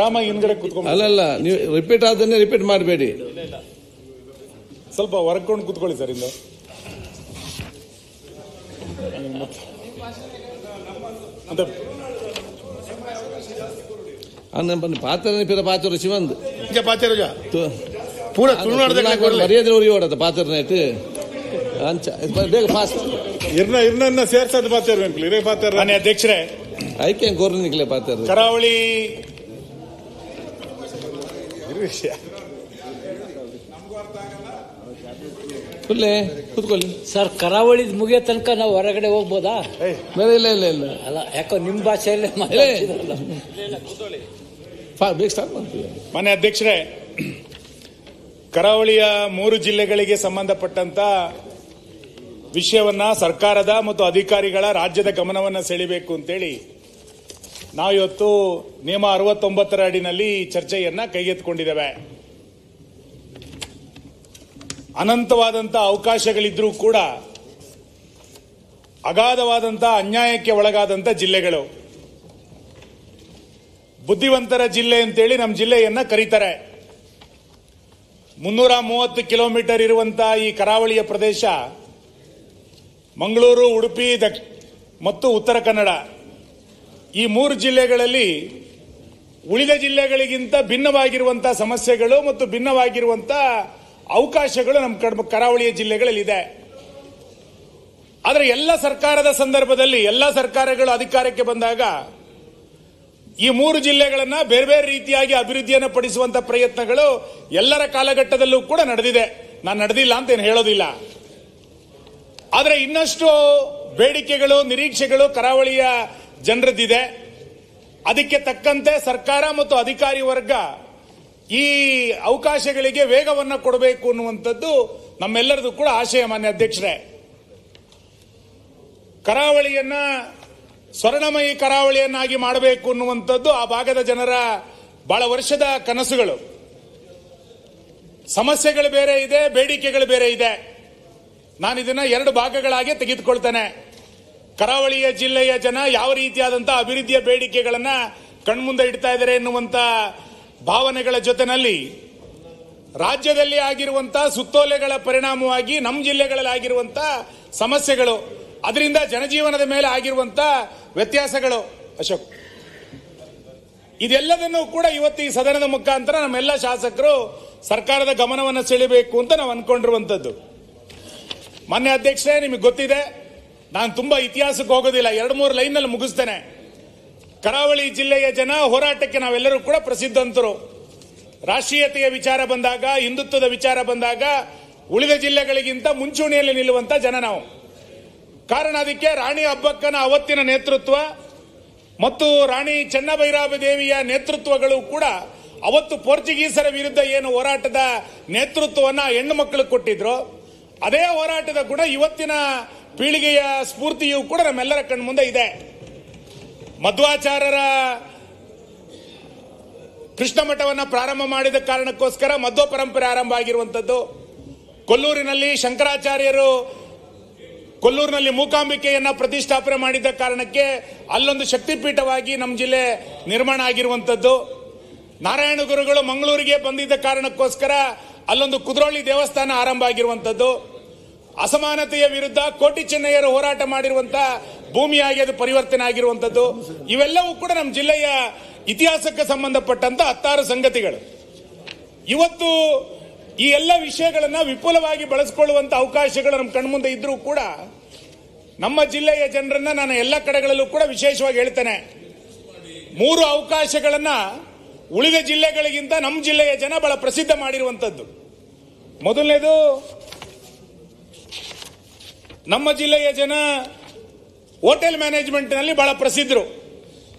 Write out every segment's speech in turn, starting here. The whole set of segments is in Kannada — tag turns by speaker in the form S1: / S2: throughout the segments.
S1: ರಾಮ ಹಿಂದ್ಗಡೆ ಕುತ್ಕೊಂಡು
S2: ಅಲ್ಲಲ್ಲ ನೀವು ರಿಪೀಟ್ ಆದನ್ನೇ ರಿಪೀಟ್ ಮಾಡಬೇಡಿ.
S1: ಸ್ವಲ್ಪ ಹೊರಕೊಂಡು ಕುತ್ಕೊಳ್ಳಿ ಸರ್ ಇಂದು ಅಂತ
S2: ಅನ್ನ ಪಾತ್ರ ಪಾತ್ರ ಶಿವಂದ್.
S3: ಪೂರ
S2: ಮರ್ಯಾದೆ ಉರಿ ಓಡದ ಪಾತ್ರ ನೆಟ್ಟು ಅಂಚ ಬೇಗ ಫಾಸ್ಟ್
S1: ಇರ್ನ ಇರ್ನನ್ನ ಸೇರ್ಸದ ಪಾತ್ರ ಇರೇ ಪಾತಿರ ಮಾನ್ಯ ಅಧ್ಯಕ್ಷರೇ.
S2: ಐಕೆ ಗೋರ್ ನಿಕ್ಲೆ ಪಾತ್ರ
S1: ಕರಾವಳಿ ವಿಷಯ.
S2: ಫುಲ್ಲೇ ಕೂತ್ಕೊಳ್ಳಿ.
S4: ಸರ್ ಕರಾವಳಿ ಮುಗಿಯೋ ತನಕ ನಾವು ಹೊರಗಡೆ ಹೋಗ್ಬೋದಾ?
S2: ಇಲ್ಲ ಇಲ್ಲ ಇಲ್ಲ
S4: ಅಲ್ಲ ಯಾಕೋ ನಿಮ್ಮ ಭಾಷೆಯಲ್ಲೇ
S1: ಮನೆ ಅಧ್ಯಕ್ಷರೇ ಕರಾವಳಿಯ ಮೂರು ಜಿಲ್ಲೆಗಳಿಗೆ ಸಂಬಂಧಪಟ್ಟಂತ ವಿಷಯವನ್ನ ಸರ್ಕಾರದ ಮತ್ತು ಅಧಿಕಾರಿಗಳ ರಾಜ್ಯದ ಗಮನವನ್ನು ಸೆಳಿಬೇಕು ಅಂತೇಳಿ ನಾವು ಇವತ್ತು ನಿಯಮ ಅರವತ್ತೊಂಬತ್ತರ ಅಡಿನಲ್ಲಿ ಚರ್ಚೆಯನ್ನ ಕೈಗೆತ್ತಿಕೊಂಡಿದ್ದೇವೆ. ಅನಂತವಾದಂತ ಅವಕಾಶಗಳಿದ್ರೂ ಕೂಡ ಅಗಾಧವಾದಂತ ಅನ್ಯಾಯಕ್ಕೆ ಒಳಗಾದಂತ ಜಿಲ್ಲೆಗಳು. ಬುದ್ಧಿವಂತರ ಜಿಲ್ಲೆ ಅಂತೇಳಿ ನಮ್ಮ ಜಿಲ್ಲೆಯನ್ನ ಕರೀತಾರೆ. ಮುನ್ನೂರ ಮೂವತ್ತು ಕಿಲೋಮೀಟರ್ ಇರುವಂತಹ ಈ ಕರಾವಳಿಯ ಪ್ರದೇಶ ಮಂಗಳೂರು, ಉಡುಪಿ ದಕ್ಷ ಮತ್ತು ಉತ್ತರ ಕನ್ನಡ. ಈ ಮೂರು ಜಿಲ್ಲೆಗಳಲ್ಲಿ ಉಳಿದ ಜಿಲ್ಲೆಗಳಿಗಿಂತ ಭಿನ್ನವಾಗಿರುವಂತಹ ಸಮಸ್ಯೆಗಳು ಮತ್ತು ಭಿನ್ನವಾಗಿರುವಂತಹ ಅವಕಾಶಗಳು ನಮ್ಮ ಕಡ ಕರಾವಳಿಯ ಜಿಲ್ಲೆಗಳಲ್ಲಿ ಇದೆ ಆದರೆ ಎಲ್ಲ ಸರ್ಕಾರದ ಸಂದರ್ಭದಲ್ಲಿ, ಎಲ್ಲ ಸರ್ಕಾರಗಳು ಅಧಿಕಾರಕ್ಕೆ ಬಂದಾಗ ಈ ಮೂರು ಜಿಲ್ಲೆಗಳನ್ನ ಬೇರೆ ಬೇರೆ ರೀತಿಯಾಗಿ ಅಭಿವೃದ್ಧಿಯನ್ನು ಪಡಿಸುವಂತ ಪ್ರಯತ್ನಗಳು ಎಲ್ಲರ ಕಾಲಘಟ್ಟದಲ್ಲೂ ಕೂಡ ನಡೆದಿದೆ. ನಾನು ನಡೆದಿಲ್ಲ ಅಂತ ಏನು ಹೇಳೋದಿಲ್ಲ. ಆದರೆ ಇನ್ನಷ್ಟು ಬೇಡಿಕೆಗಳು, ನಿರೀಕ್ಷೆಗಳು ಕರಾವಳಿಯ ಜನರದ್ದಿದೆ ಅದಕ್ಕೆ ತಕ್ಕಂತೆ ಸರ್ಕಾರ ಮತ್ತು ಅಧಿಕಾರಿ ವರ್ಗ ಈ ಅವಕಾಶಗಳಿಗೆ ವೇಗವನ್ನು ಕೊಡಬೇಕು ಅನ್ನುವಂಥದ್ದು ನಮ್ಮೆಲ್ಲರದು ಕೂಡ ಆಶಯ, ಮಾನ್ಯ ಅಧ್ಯಕ್ಷರೇ. ಕರಾವಳಿಯನ್ನ ಸ್ವರ್ಣಮಯಿ ಕರಾವಳಿಯನ್ನಾಗಿ ಮಾಡಬೇಕು ಅನ್ನುವಂಥದ್ದು ಆ ಭಾಗದ ಜನರ ಬಹಳ ವರ್ಷದ ಕನಸುಗಳು. ಸಮಸ್ಯೆಗಳು ಬೇರೆ ಇದೆ, ಬೇಡಿಕೆಗಳು ಬೇರೆ ಇದೆ. ನಾನು ಇದನ್ನ ಎರಡು ಭಾಗಗಳಾಗಿ ತೆಗೆದುಕೊಳ್ತೇನೆ. ಕರಾವಳಿಯ ಜಿಲ್ಲೆಯ ಜನ ಯಾವ ರೀತಿಯಾದಂತಹ ಅಭಿವೃದ್ಧಿಯ ಬೇಡಿಕೆಗಳನ್ನು ಕಣ್ಮುಂದೆ ಇಡ್ತಾ ಇದ್ದಾರೆ ಎನ್ನುವಂತ ಭಾವನೆಗಳ ಜೊತೆನಲ್ಲಿ ರಾಜ್ಯದಲ್ಲಿ ಆಗಿರುವಂತ ಸುತ್ತೋಲೆಗಳ ಪರಿಣಾಮವಾಗಿ ನಮ್ಮ ಜಿಲ್ಲೆಗಳಲ್ಲಿ ಆಗಿರುವಂತ ಸಮಸ್ಯೆಗಳು, ಅದರಿಂದ ಜನಜೀವನದ ಮೇಲೆ ಆಗಿರುವಂತ ವ್ಯತ್ಯಾಸಗಳು. ಅಶೋಕ್, ಇದೆಲ್ಲದನ್ನು ಕೂಡ ಇವತ್ತು ಈ ಸದನದ ಮುಖಾಂತರ ನಮ್ಮೆಲ್ಲ ಶಾಸಕರು ಸರ್ಕಾರದ ಗಮನವನ್ನು ಸೆಳೆಯಬೇಕು ಅಂತ ನಾವು ಅನ್ಕೊಂಡಿರುವಂತದ್ದು. ಮಾನ್ಯ ಅಧ್ಯಕ್ಷರೇ, ನಿಮಗೆ ಗೊತ್ತಿದೆ ನಾನು ತುಂಬಾ ಇತಿಹಾಸಕ್ಕೆ ಹೋಗೋದಿಲ್ಲ. ಎರಡು ಮೂರು ಲೈನ್ನಲ್ಲಿ ಮುಗಿಸ್ತೇನೆ. ಕರಾವಳಿ ಜಿಲ್ಲೆಯ ಜನ ಹೋರಾಟಕ್ಕೆ ನಾವೆಲ್ಲರೂ ಕೂಡ ಪ್ರಸಿದ್ಧಂತರು ರಾಷ್ಟ್ರೀಯತೆಯ ವಿಚಾರ ಬಂದಾಗ, ಹಿಂದುತ್ವದ ವಿಚಾರ ಬಂದಾಗ, ಉಳಿದ ಜಿಲ್ಲೆಗಳಿಗಿಂತ ಮುಂಚೂಣಿಯಲ್ಲಿ ನಿಲ್ಲುವಂತ ಜನ ನಾವು. ಕಾರಣ ಅದಕ್ಕೆ ರಾಣಿ ಅಬ್ಬಕ್ಕನ ಅವತ್ತಿನ ನೇತೃತ್ವ ಮತ್ತು ರಾಣಿ ಚೆನ್ನಭೈರಾಬ ದೇವಿಯ ನೇತೃತ್ವಗಳು ಕೂಡ ಅವತ್ತು ಪೋರ್ಚುಗೀಸರ ವಿರುದ್ಧ ಏನು ಹೋರಾಟದ ನೇತೃತ್ವವನ್ನು ಹೆಣ್ಣು ಮಕ್ಕಳು ಕೊಟ್ಟಿದ್ರು. ಅದೇ ಹೋರಾಟದ ಗುಣ ಇವತ್ತಿನ ಪೀಳಿಗೆಯ ಸ್ಫೂರ್ತಿಯು ಕೂಡ ನಮ್ಮೆಲ್ಲರ ಕಣ್ಮುಂದೆ ಇದೆ. ಮಧ್ವಾಚಾರ್ಯರ ಕೃಷ್ಣ ಮಠವನ್ನ ಪ್ರಾರಂಭ ಮಾಡಿದ ಕಾರಣಕ್ಕೋಸ್ಕರ ಮಧ್ವ ಪರಂಪರೆ ಆರಂಭ ಆಗಿರುವಂಥದ್ದು ಕೊಲ್ಲೂರಿನಲ್ಲಿ ಶಂಕರಾಚಾರ್ಯರು ಕೊಲ್ಲೂರಿನಲ್ಲಿ ಮೂಕಾಂಬಿಕೆಯನ್ನ ಪ್ರತಿಷ್ಠಾಪನೆ ಮಾಡಿದ್ದ ಕಾರಣಕ್ಕೆ ಅಲ್ಲೊಂದು ಶಕ್ತಿಪೀಠವಾಗಿ ನಮ್ಮ ಜಿಲ್ಲೆ ನಿರ್ಮಾಣ ಆಗಿರುವಂತದ್ದು. ನಾರಾಯಣ ಗುರುಗಳು ಮಂಗಳೂರಿಗೆ ಬಂದಿದ್ದ ಕಾರಣಕ್ಕೋಸ್ಕರ ಅಲ್ಲೊಂದು ಕುದ್ರೋಳಿ ದೇವಸ್ಥಾನ ಆರಂಭ ಆಗಿರುವಂತದ್ದು. ಅಸಮಾನತೆಯ ವಿರುದ್ಧ ಕೋಟಿ ಚೆನ್ನಯ್ಯರು ಹೋರಾಟ ಮಾಡಿರುವಂತಹ ಭೂಮಿಯಾಗಿ ಅದು ಪರಿವರ್ತನೆ ಆಗಿರುವಂತದ್ದು. ಇವೆಲ್ಲವೂ ಕೂಡ ನಮ್ಮ ಜಿಲ್ಲೆಯ ಇತಿಹಾಸಕ್ಕೆ ಸಂಬಂಧಪಟ್ಟಂತ ಹತ್ತಾರು ಸಂಗತಿಗಳು. ಇವತ್ತು ಈ ಎಲ್ಲ ವಿಷಯಗಳನ್ನ ವಿಪುಲವಾಗಿ ಬಳಸಿಕೊಳ್ಳುವಂತ ಅವಕಾಶಗಳು ನಮ್ಮ ಕಣ್ಮುಂದೆ ಇದ್ರೂ ಕೂಡ ನಮ್ಮ ಜಿಲ್ಲೆಯ ಜನರನ್ನ ನಾನು ಎಲ್ಲ ಕಡೆಗಳಲ್ಲೂ ಕೂಡ ವಿಶೇಷವಾಗಿ ಹೇಳ್ತೇನೆ. ಮೂರು ಅವಕಾಶಗಳನ್ನ ಉಳಿದ ಜಿಲ್ಲೆಗಳಿಗಿಂತ ನಮ್ಮ ಜಿಲ್ಲೆಯ ಜನ ಬಹಳ ಪ್ರಸಿದ್ಧ ಮಾಡಿರುವಂತದ್ದು. ಮೊದಲನೇದು ನಮ್ಮ ಜಿಲ್ಲೆಯ ಜನ ಹೋಟೆಲ್ ಮ್ಯಾನೇಜ್ಮೆಂಟ್ನಲ್ಲಿ ಬಹಳ ಪ್ರಸಿದ್ಧರು.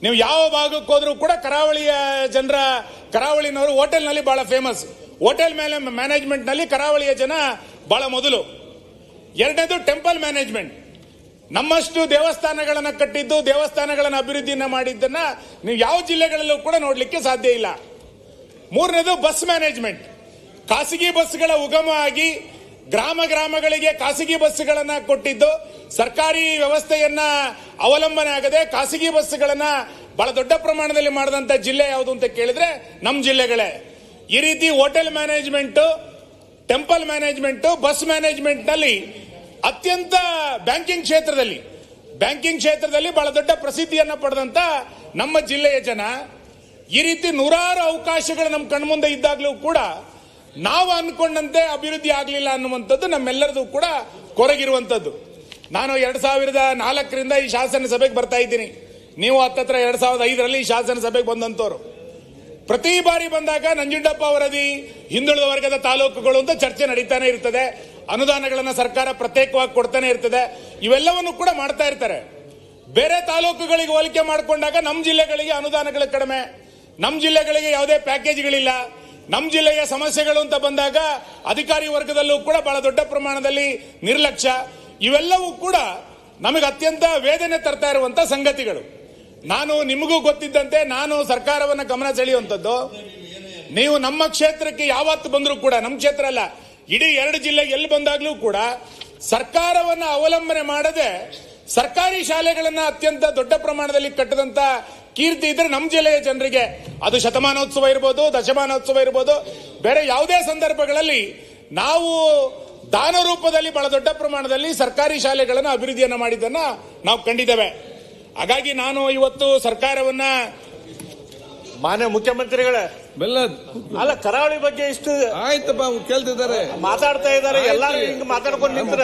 S1: ನೀವು ಯಾವ ಭಾಗಕ್ಕೆ ಹೋದರೂ ಕೂಡ ಕರಾವಳಿಯ ಜನರ, ಕರಾವಳಿನವರು ಹೋಟೆಲ್ನಲ್ಲಿ ಬಹಳ ಫೇಮಸ್ ಹೋಟೆಲ್ ಮೇಲೆ ಮ್ಯಾನೇಜ್ಮೆಂಟ್ನಲ್ಲಿ ಕರಾವಳಿಯ ಜನ ಬಹಳ ಮೊದಲು. ಎರಡನೇದು ಟೆಂಪಲ್ ಮ್ಯಾನೇಜ್ಮೆಂಟ್ ನಮ್ಮಷ್ಟು ದೇವಸ್ಥಾನಗಳನ್ನು ಕಟ್ಟಿದ್ದು, ದೇವಸ್ಥಾನಗಳನ್ನು ಅಭಿವೃದ್ಧಿಯನ್ನು ಮಾಡಿದ್ದನ್ನ ನೀವು ಯಾವ ಜಿಲ್ಲೆಗಳಲ್ಲೂ ಕೂಡ ನೋಡಲಿಕ್ಕೆ ಸಾಧ್ಯ ಇಲ್ಲ. ಮೂರನೇದು ಬಸ್ ಮ್ಯಾನೇಜ್ಮೆಂಟ್ ಖಾಸಗಿ ಬಸ್ಗಳ ಉಗಮ ಆಗಿ ಗ್ರಾಮ ಗ್ರಾಮಗಳಿಗೆ ಖಾಸಗಿ ಬಸ್ಗಳನ್ನ ಕೊಟ್ಟಿದ್ದು ಸರ್ಕಾರಿ ವ್ಯವಸ್ಥೆಯನ್ನ ಅವಲಂಬನೆ ಆಗದೆ ಖಾಸಗಿ ಬಸ್ಗಳನ್ನ ಬಹಳ ದೊಡ್ಡ ಪ್ರಮಾಣದಲ್ಲಿ ಮಾಡಿದಂತ ಜಿಲ್ಲೆ ಯಾವುದು ಅಂತ ಕೇಳಿದ್ರೆ ನಮ್ಮ ಜಿಲ್ಲೆಗಳೇ. ಈ ರೀತಿ hotel management, temple management, bus ಮ್ಯಾನೇಜ್ಮೆಂಟ್ನಲ್ಲಿ ಅತ್ಯಂತ ಬ್ಯಾಂಕಿಂಗ್ ಕ್ಷೇತ್ರದಲ್ಲಿ ಬ್ಯಾಂಕಿಂಗ್ ಕ್ಷೇತ್ರದಲ್ಲಿ ಬಹಳ ದೊಡ್ಡ ಪ್ರಸಿದ್ಧಿಯನ್ನು ಪಡೆದಂತ ನಮ್ಮ ಜಿಲ್ಲೆಯ ಜನ ಈ ರೀತಿ ನೂರಾರು ಅವಕಾಶಗಳು ನಮ್ಮ ಕಣ್ಮುಂದೆ ಇದ್ದಾಗಲೂ ಕೂಡ ನಾವು ಅನ್ಕೊಂಡಂತೆ ಅಭಿವೃದ್ಧಿ ಆಗಲಿಲ್ಲ ಅನ್ನುವಂಥದ್ದು ನಮ್ಮೆಲ್ಲರದು ಕೂಡ ಕೊರಗಿರುವಂಥದ್ದು. ನಾನು ಎರಡ್ ಸಾವಿರದ ನಾಲ್ಕರಿಂದ ಈ ಶಾಸನ ಸಭೆಗೆ ಬರ್ತಾ ಇದ್ದೀನಿ. ನೀವು ಹತ್ತತ್ರ ಎರಡ್ ಸಾವಿರದ ಐದರಲ್ಲಿ ಶಾಸನ ಸಭೆಗೆ ಬಂದಂತವ್ರು ಪ್ರತಿ ಬಾರಿ ಬಂದಾಗ ನಂಜುಂಡಪ್ಪ ವರದಿ ಹಿಂದುಳಿದ ವರ್ಗದ ತಾಲೂಕುಗಳು ಅಂತ ಚರ್ಚೆ ನಡೀತಾನೆ ಇರ್ತದೆ. ಅನುದಾನಗಳನ್ನು ಸರ್ಕಾರ ಪ್ರತ್ಯೇಕವಾಗಿ ಕೊಡ್ತಾನೆ ಇರ್ತದೆ. ಇವೆಲ್ಲವನ್ನು ಕೂಡ ಮಾಡ್ತಾ ಇರ್ತಾರೆ. ಬೇರೆ ತಾಲೂಕುಗಳಿಗೆ ಹೋಲಿಕೆ ಮಾಡಿಕೊಂಡಾಗ ನಮ್ಮ ಜಿಲ್ಲೆಗಳಿಗೆ ಅನುದಾನಗಳು ಕಡಿಮೆ. ನಮ್ಮ ಜಿಲ್ಲೆಗಳಿಗೆ ಯಾವುದೇ ಪ್ಯಾಕೇಜ್ಗಳಿಲ್ಲ. ನಮ್ಮ ಜಿಲ್ಲೆಯ ಸಮಸ್ಯೆಗಳು ಅಂತ ಬಂದಾಗ ಅಧಿಕಾರಿ ವರ್ಗದಲ್ಲೂ ಕೂಡ ಬಹಳ ದೊಡ್ಡ ಪ್ರಮಾಣದಲ್ಲಿ ನಿರ್ಲಕ್ಷ್ಯ. ಇವೆಲ್ಲವೂ ಕೂಡ ನಮಗೆ ಅತ್ಯಂತ ವೇದನೆ ತರ್ತಾ ಇರುವಂತಹ ಸಂಗತಿಗಳು. ನಾನು ನಿಮಗೂ ಗೊತ್ತಿದ್ದಂತೆ ನಾನು ಸರ್ಕಾರವನ್ನ ಗಮನ ಸೆಳೆಯುವಂಥದ್ದು, ನೀವು ನಮ್ಮ ಕ್ಷೇತ್ರಕ್ಕೆ ಯಾವತ್ತು ಬಂದರೂ ಕೂಡ, ನಮ್ಮ ಕ್ಷೇತ್ರ ಅಲ್ಲ, ಇಡೀ ಎರಡು ಜಿಲ್ಲೆಗೆ ಎಲ್ಲಿ ಬಂದಾಗಲೂ ಕೂಡ ಸರ್ಕಾರವನ್ನ ಅವಲಂಬನೆ ಮಾಡದೆ ಸರ್ಕಾರಿ ಶಾಲೆಗಳನ್ನು ಅತ್ಯಂತ ದೊಡ್ಡ ಪ್ರಮಾಣದಲ್ಲಿ ಕಟ್ಟದಂತ ಕೀರ್ತಿ ಇದ್ರೆ ನಮ್ಮ ಜಿಲ್ಲೆಯ ಜನರಿಗೆ ಅದು ಶತಮಾನೋತ್ಸವ ಇರ್ಬೋದು ದಶಮಾನೋತ್ಸವ ಇರ್ಬೋದು. ಬೇರೆ ಯಾವುದೇ ಸಂದರ್ಭಗಳಲ್ಲಿ ನಾವು ದಾನ ರೂಪದಲ್ಲಿ ಬಹಳ ದೊಡ್ಡ ಪ್ರಮಾಣದಲ್ಲಿ ಸರ್ಕಾರಿ ಶಾಲೆಗಳನ್ನು ಅಭಿವೃದ್ಧಿಯನ್ನು ಮಾಡಿದ್ದನ್ನ ನಾವು ಕಂಡಿದ್ದೇವೆ. ಹಾಗಾಗಿ ನಾನು ಇವತ್ತು ಸರ್ಕಾರವನ್ನ
S5: ಮಾನ್ಯ ಮುಖ್ಯಮಂತ್ರಿಗಳೇ
S2: ಬೆಲ್ಲ
S5: ಅಲ್ಲ ಕರಾವಳಿ ಬಗ್ಗೆ ಇಷ್ಟು
S2: ಆಯ್ತಪ್ಪ ಕೇಳ್ತಿದ್ದಾರೆ.
S5: ಮಾತಾಡ್ತಾ ಇದ್ದಾರೆ ಎಲ್ಲಾರು ಹಿಂಗ್ ಮಾತಾಡ್ಕೊಂಡು ನಿಂತ್ರ.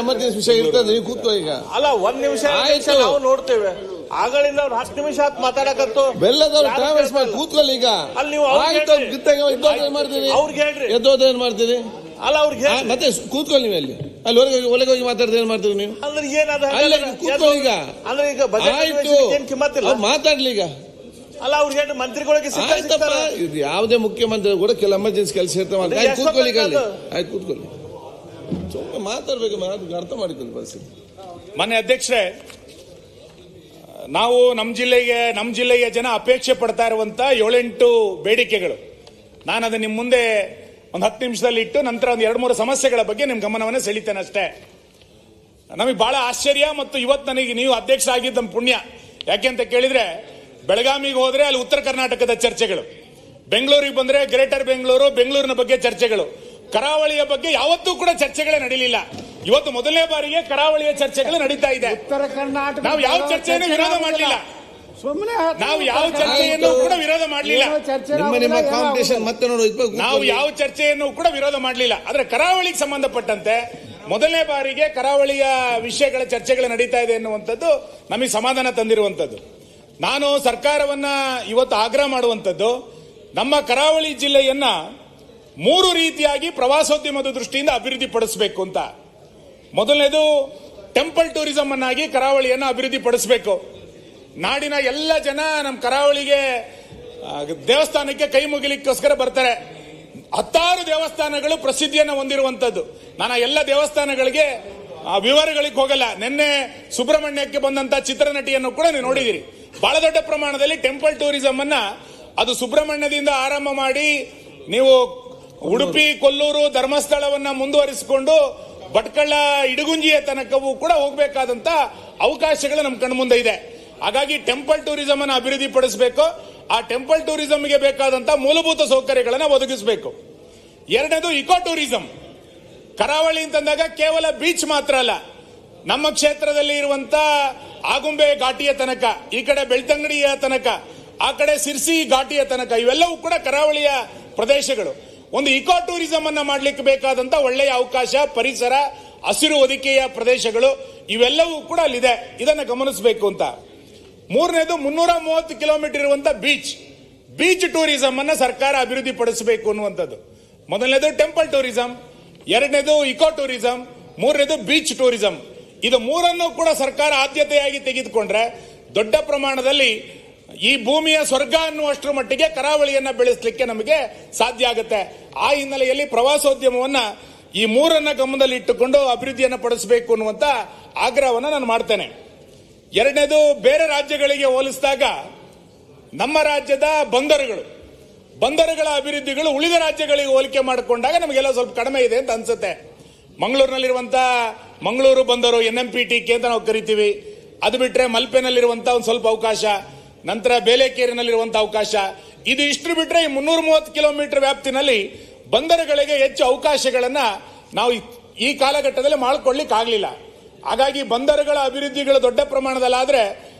S2: ಎಮರ್ಜೆನ್ಸಿ ವಿಷಯ ಇರ್ತದೆ ಕೂತ್ಕೋ ಈಗ.
S5: ಅಲ್ಲ ಒಂದ್ ನಿಮಿಷ
S2: ಆಯ್ತು.
S5: ನಿಮಿಷ ನಾವು ನೋಡ್ತೇವೆ. ಆಗಳಿಂದ ಅವ್ರು ಹತ್ತು ನಿಮಿಷ ಆತ್ ಮಾತಾಡಕತ್ತು.
S2: ಬೆಲ್ಲದವ್ರು ಟ್ರಾವೆಲ್ಸ್ ಮಾಡಿ ಕೂತ್ಕೊಳ್ಳಿ ಈಗ.
S5: ಅಲ್ಲಿ ನೀವು.
S2: ಏನ್ ಮಾಡ್ತೀರಿ?
S5: ಅವ್ರಿಗೆ ಹೇಳ್ರಿ.
S2: ಎದ್ದೋದ್ರೆ ಏನ್ ಮಾಡ್ತೀರಿ?
S5: ಅಲ್ಲ ಅವ್ರಿಗೆ
S2: ಮತ್ತೆ ಕೂತ್ಕೊಳ್ಳಿ ನೀವು ಅಲ್ಲಿ. ಅಲ್ಲಿ ಹೊರಗೆ ಹೋಗಿ ಒಳಗೆ ಹೋಗಿ ಮಾತಾಡಿದ್ರೆ ಏನ್ ಮಾಡ್ತೀರಿ ನೀವು?
S5: ಅಂದ್ರೆ ಏನದ
S2: ಕೂತ್ಕೊಳ್ಳಿ ಈಗ.
S5: ಅಂದ್ರೆ ಈಗ ಬಜೆಟ್
S2: ಆಯ್ತು.
S5: ಏನ್ ಕಿಮ್ಮತ್ತಿಲ್ಲ
S2: ಅವ್ರು ಮಾತಾಡ್ಲಿ ಈಗ.
S5: ಅಲ್ಲ ಅವ್ರಿಗೆ ಹೇಳಿ ಮಂತ್ರಿಗಳಿಗೆ
S2: ಇದು ಯಾವುದೇ ಮುಖ್ಯಮಂತ್ರಿ ಕೂಡ ಕೆಲ ಎಮರ್ಜೆನ್ಸಿ ಕೆಲಸ ಇರ್ತಾವ ಅಂತ. ಆಯ್ತು ಕೂತ್ಕೊಳ್ಳಿ ಆಯ್ತು ಕೂತ್ಕೊಳ್ಳಿ. ಸುಮ್ಮನೆ ಮಾತಾಡ್ಬೇಕು ಮಾತು ಅರ್ಥ ಮಾಡಿಕೊಳ್ಳಿ ಪರಿಸ್ಥಿತಿ.
S1: ಮನೆ ಅಧ್ಯಕ್ಷರೇ ನಾವು ನಮ್ಮ ಜಿಲ್ಲೆಗೆ ನಮ್ಮ ಜಿಲ್ಲೆಯ ಜನ ಅಪೇಕ್ಷೆ ಪಡ್ತಾ ಇರುವಂತ ಏಳೆಂಟು ಬೇಡಿಕೆಗಳು. ನಾನು ಅದನ್ನ ನಿಮ್ಮ ಮುಂದೆ ಒಂದು ಹತ್ತು ನಿಮಿಷದಲ್ಲಿ ಇಟ್ಟು ನಂತರ ಒಂದು ಎರಡು ಮೂರು ಸಮಸ್ಯೆಗಳ ಬಗ್ಗೆ ನಿಮ್ಮ ಗಮನವನ್ನು ಸೆಳಿತೇನೆ ಅಷ್ಟೇ. ನಮಗೆ ಬಹಳ ಆಶ್ಚರ್ಯ ಮತ್ತು ಇವತ್ತು ನನಗೆ ನೀವು ಅಧ್ಯಕ್ಷ ಆಗಿದ್ದ ನಮ್ಮ ಪುಣ್ಯ. ಯಾಕೆ ಅಂತ ಕೇಳಿದ್ರೆ, ಬೆಳಗಾವಿಗೆ ಹೋದ್ರೆ ಅಲ್ಲಿ ಉತ್ತರ ಕರ್ನಾಟಕದ ಚರ್ಚೆಗಳು. ಬೆಂಗಳೂರಿಗೆ ಬಂದ್ರೆ ಗ್ರೇಟರ್ ಬೆಂಗಳೂರು, ಬೆಂಗಳೂರಿನ ಬಗ್ಗೆ ಚರ್ಚೆಗಳು. ಕರಾವಳಿಯ ಬಗ್ಗೆ ಯಾವತ್ತೂ ಕೂಡ ಚರ್ಚೆಗಳೇ ನಡೀಲಿಲ್ಲ. ಇವತ್ತು ಮೊದಲನೇ ಬಾರಿಗೆ ಕರಾವಳಿಯ ಚರ್ಚೆಗಳು ನಡೀತಾ ಇದೆ.
S6: ಉತ್ತರ ಕರ್ನಾಟಕ
S1: ನಾವು ಯಾವ ಚರ್ಚೆಯನ್ನು ವಿರೋಧ ಮಾಡಲಿಲ್ಲ.
S6: ಸುಮ್ಮನೆ
S1: ನಾವು ಯಾವ ಚರ್ಚೆಯನ್ನು ಕೂಡ ವಿರೋಧ ಮಾಡಲಿಲ್ಲ.
S2: ನಿಮ್ಮ ನಿಮ್ಮ ಕಾಂಪಿಟೇಷನ್ ಮತ್ತೆ ನೋಡು
S1: ನಾವು ಯಾವ ಚರ್ಚೆಯನ್ನು ಕೂಡ ವಿರೋಧ ಮಾಡಲಿಲ್ಲ. ಆದ್ರೆ ಕರಾವಳಿಗೆ ಸಂಬಂಧಪಟ್ಟಂತೆ ಮೊದಲನೇ ಬಾರಿಗೆ ಕರಾವಳಿಯ ವಿಷಯಗಳ ಚರ್ಚೆಗಳು ನಡೀತಾ ಇದೆ ಎನ್ನುವಂಥದ್ದು ನಮಗೆ ಸಮಾಧಾನ ತಂದಿರುವಂಥದ್ದು. ನಾನು ಸರ್ಕಾರವನ್ನ ಇವತ್ತು ಆಗ್ರಹ ಮಾಡುವಂಥದ್ದು ನಮ್ಮ ಕರಾವಳಿ ಜಿಲ್ಲೆಯನ್ನ ಮೂರು ರೀತಿಯಾಗಿ ಪ್ರವಾಸೋದ್ಯಮದ ದೃಷ್ಟಿಯಿಂದ ಅಭಿವೃದ್ಧಿ ಪಡಿಸಬೇಕು ಅಂತ. ಮೊದಲನೇದು ಟೆಂಪಲ್ ಟೂರಿಸಂ ಅನ್ನಾಗಿ ಕರಾವಳಿಯನ್ನು ಅಭಿವೃದ್ಧಿ ಪಡಿಸಬೇಕು. ನಾಡಿನ ಎಲ್ಲ ಜನ ನಮ್ಮ ಕರಾವಳಿಗೆ ದೇವಸ್ಥಾನಕ್ಕೆ ಕೈ ಮುಗಿಲಿಕ್ಕೋಸ್ಕರ ಬರ್ತಾರೆ. ಹತ್ತಾರು ದೇವಸ್ಥಾನಗಳು ಪ್ರಸಿದ್ಧಿಯನ್ನು ಹೊಂದಿರುವಂತದ್ದು. ನಾನು ಎಲ್ಲ ದೇವಸ್ಥಾನಗಳಿಗೆ ವಿವರಗಳಿಗೆ ಹೋಗಲ್ಲ. ನಿನ್ನೆ ಸುಬ್ರಹ್ಮಣ್ಯಕ್ಕೆ ಬಂದಂತ ಚಿತ್ರನಟಿಯನ್ನು ಕೂಡ ನೀವು ನೋಡಿದಿರಿ. ಬಹಳ ದೊಡ್ಡ ಪ್ರಮಾಣದಲ್ಲಿ ಟೆಂಪಲ್ ಟೂರಿಸಂ ಅನ್ನ ಅದು ಸುಬ್ರಹ್ಮಣ್ಯದಿಂದ ಆರಂಭ ಮಾಡಿ, ನೀವು ಉಡುಪಿ, ಕೊಲ್ಲೂರು ಧರ್ಮಸ್ಥಳವನ್ನ ಮುಂದುವರಿಸಿಕೊಂಡು ಭಟ್ಕಳ, ಇಡಗುಂಜಿಯ ತನಕವೂ ಕೂಡ ಹೋಗಬೇಕಾದಂತ ಅವಕಾಶಗಳು ನಮ್ಮ ಕಣ್ಮುಂದೆ ಇದೆ. ಹಾಗಾಗಿ ಟೆಂಪಲ್ ಟೂರಿಸಂ ಅನ್ನು ಅಭಿವೃದ್ಧಿ ಪಡಿಸಬೇಕು ಆ ಟೆಂಪಲ್ ಟೂರಿಸಂಗೆ ಬೇಕಾದಂತ ಮೂಲಭೂತ ಸೌಕರ್ಯಗಳನ್ನು ಒದಗಿಸಬೇಕು. ಎರಡನೇದು ಇಕೋ ಟೂರಿಸಂ ಕರಾವಳಿ ಅಂತಂದಾಗ ಕೇವಲ ಬೀಚ್ ಮಾತ್ರ ಅಲ್ಲ, ನಮ್ಮ ಕ್ಷೇತ್ರದಲ್ಲಿ ಇರುವಂತ ಆಗುಂಬೆ ಘಾಟಿಯ ತನಕ, ಈ ಕಡೆ ಬೆಳ್ತಂಗಡಿಯ ತನಕ, ಆ ಕಡೆ ಸಿರ್ಸಿ ಘಾಟಿಯ ತನಕ, ಇವೆಲ್ಲವೂ ಕೂಡ ಕರಾವಳಿಯ ಪ್ರದೇಶಗಳು. ಒಂದು ಇಕೋ ಟೂರಿಸಂ ಅನ್ನ ಮಾಡ್ಲಿಕ್ಕೆ ಬೇಕಾದಂತ ಒಳ್ಳೆಯ ಅವಕಾಶ, ಪರಿಸರ, ಹಸಿರು ಒದಿಕೆಯ ಪ್ರದೇಶಗಳು, ಇವೆಲ್ಲವೂ ಕೂಡ ಅಲ್ಲಿದೆ. ಇದನ್ನ ಗಮನಿಸಬೇಕು ಅಂತ. ಮೂರನೇದು ಮುನ್ನೂರ ಮೂವತ್ತು ಕಿಲೋಮೀಟರ್ ಇರುವಂತ ಬೀಚ್ ಬೀಚ್ ಟೂರಿಸಂ ಅನ್ನ ಸರ್ಕಾರ ಅಭಿವೃದ್ಧಿ ಪಡಿಸಬೇಕು ಅನ್ನುವಂಥದ್ದು. ಮೊದಲನೇದು ಟೆಂಪಲ್ ಟೂರಿಸಂ ಎರಡನೇದು ಇಕೋ ಟೂರಿಸಂ ಮೂರನೇದು ಬೀಚ್ ಟೂರಿಸಂ ಇದು ಮೂರನ್ನು ಕೂಡ ಸರ್ಕಾರ ಆದ್ಯತೆಯಾಗಿ ತೆಗೆದುಕೊಂಡ್ರೆ ದೊಡ್ಡ ಪ್ರಮಾಣದಲ್ಲಿ ಈ ಭೂಮಿಯ ಸ್ವರ್ಗ ಅನ್ನುವಷ್ಟರ ಮಟ್ಟಿಗೆ ಕರಾವಳಿಯನ್ನ ಬೆಳೆಸಲಿಕ್ಕೆ ನಮಗೆ ಸಾಧ್ಯ ಆಗುತ್ತೆ. ಆ ಹಿನ್ನೆಲೆಯಲ್ಲಿ ಪ್ರವಾಸೋದ್ಯಮವನ್ನ ಈ ಮೂರನ್ನ ಗಮನದಲ್ಲಿ ಇಟ್ಟುಕೊಂಡು ಅಭಿವೃದ್ಧಿಯನ್ನು ಪಡಿಸಬೇಕು ಅನ್ನುವಂತ ಆಗ್ರಹವನ್ನು ನಾನು ಮಾಡ್ತೇನೆ. ಎರಡನೇದು, ಬೇರೆ ರಾಜ್ಯಗಳಿಗೆ ಹೋಲಿಸಿದಾಗ ನಮ್ಮ ರಾಜ್ಯದ ಬಂದರುಗಳು, ಬಂದರುಗಳ ಅಭಿವೃದ್ಧಿಗಳು ಉಳಿದ ರಾಜ್ಯಗಳಿಗೆ ಹೋಲಿಕೆ ಮಾಡಿಕೊಂಡಾಗ ನಮಗೆಲ್ಲ ಸ್ವಲ್ಪ ಕಡಿಮೆ ಇದೆ ಅಂತ ಅನ್ಸುತ್ತೆ. ಮಂಗಳೂರಿನಲ್ಲಿರುವಂತಹ ಮಂಗಳೂರು ಬಂದರು ಎನ್ ಪಿ ಟಿ ಕೆ ಅಂತ ನಾವು ಕರಿತೀವಿ. ಅದು ಬಿಟ್ರೆ ಮಲ್ಪೆನಲ್ಲಿರುವಂತಹ ಒಂದು ಸ್ವಲ್ಪ ಅವಕಾಶ. ನಂತರ ಬೇಲೆಕೇರಿನಲ್ಲಿರುವಂತಹ ಅವಕಾಶ. ಇದು ಇಷ್ಟು ಬಿಟ್ರೆ ಈ ಮುನ್ನೂರ ಮೂವತ್ತು ಕಿಲೋಮೀಟರ್ ವ್ಯಾಪ್ತಿನಲ್ಲಿ ಬಂದರುಗಳಿಗೆ ಹೆಚ್ಚು ಅವಕಾಶಗಳನ್ನ ನಾವು ಈ- ಕಾಲಘಟ್ಟದಲ್ಲಿ ಮಾಡ್ಕೊಳ್ಳಿಕ್ ಆಗ್ಲಿಲ್ಲ. ಹಾಗಾಗಿ ಬಂದರುಗಳ ಅಭಿವೃದ್ಧಿಗಳು ದೊಡ್ಡ ಪ್ರಮಾಣದಲ್ಲಾದರೆ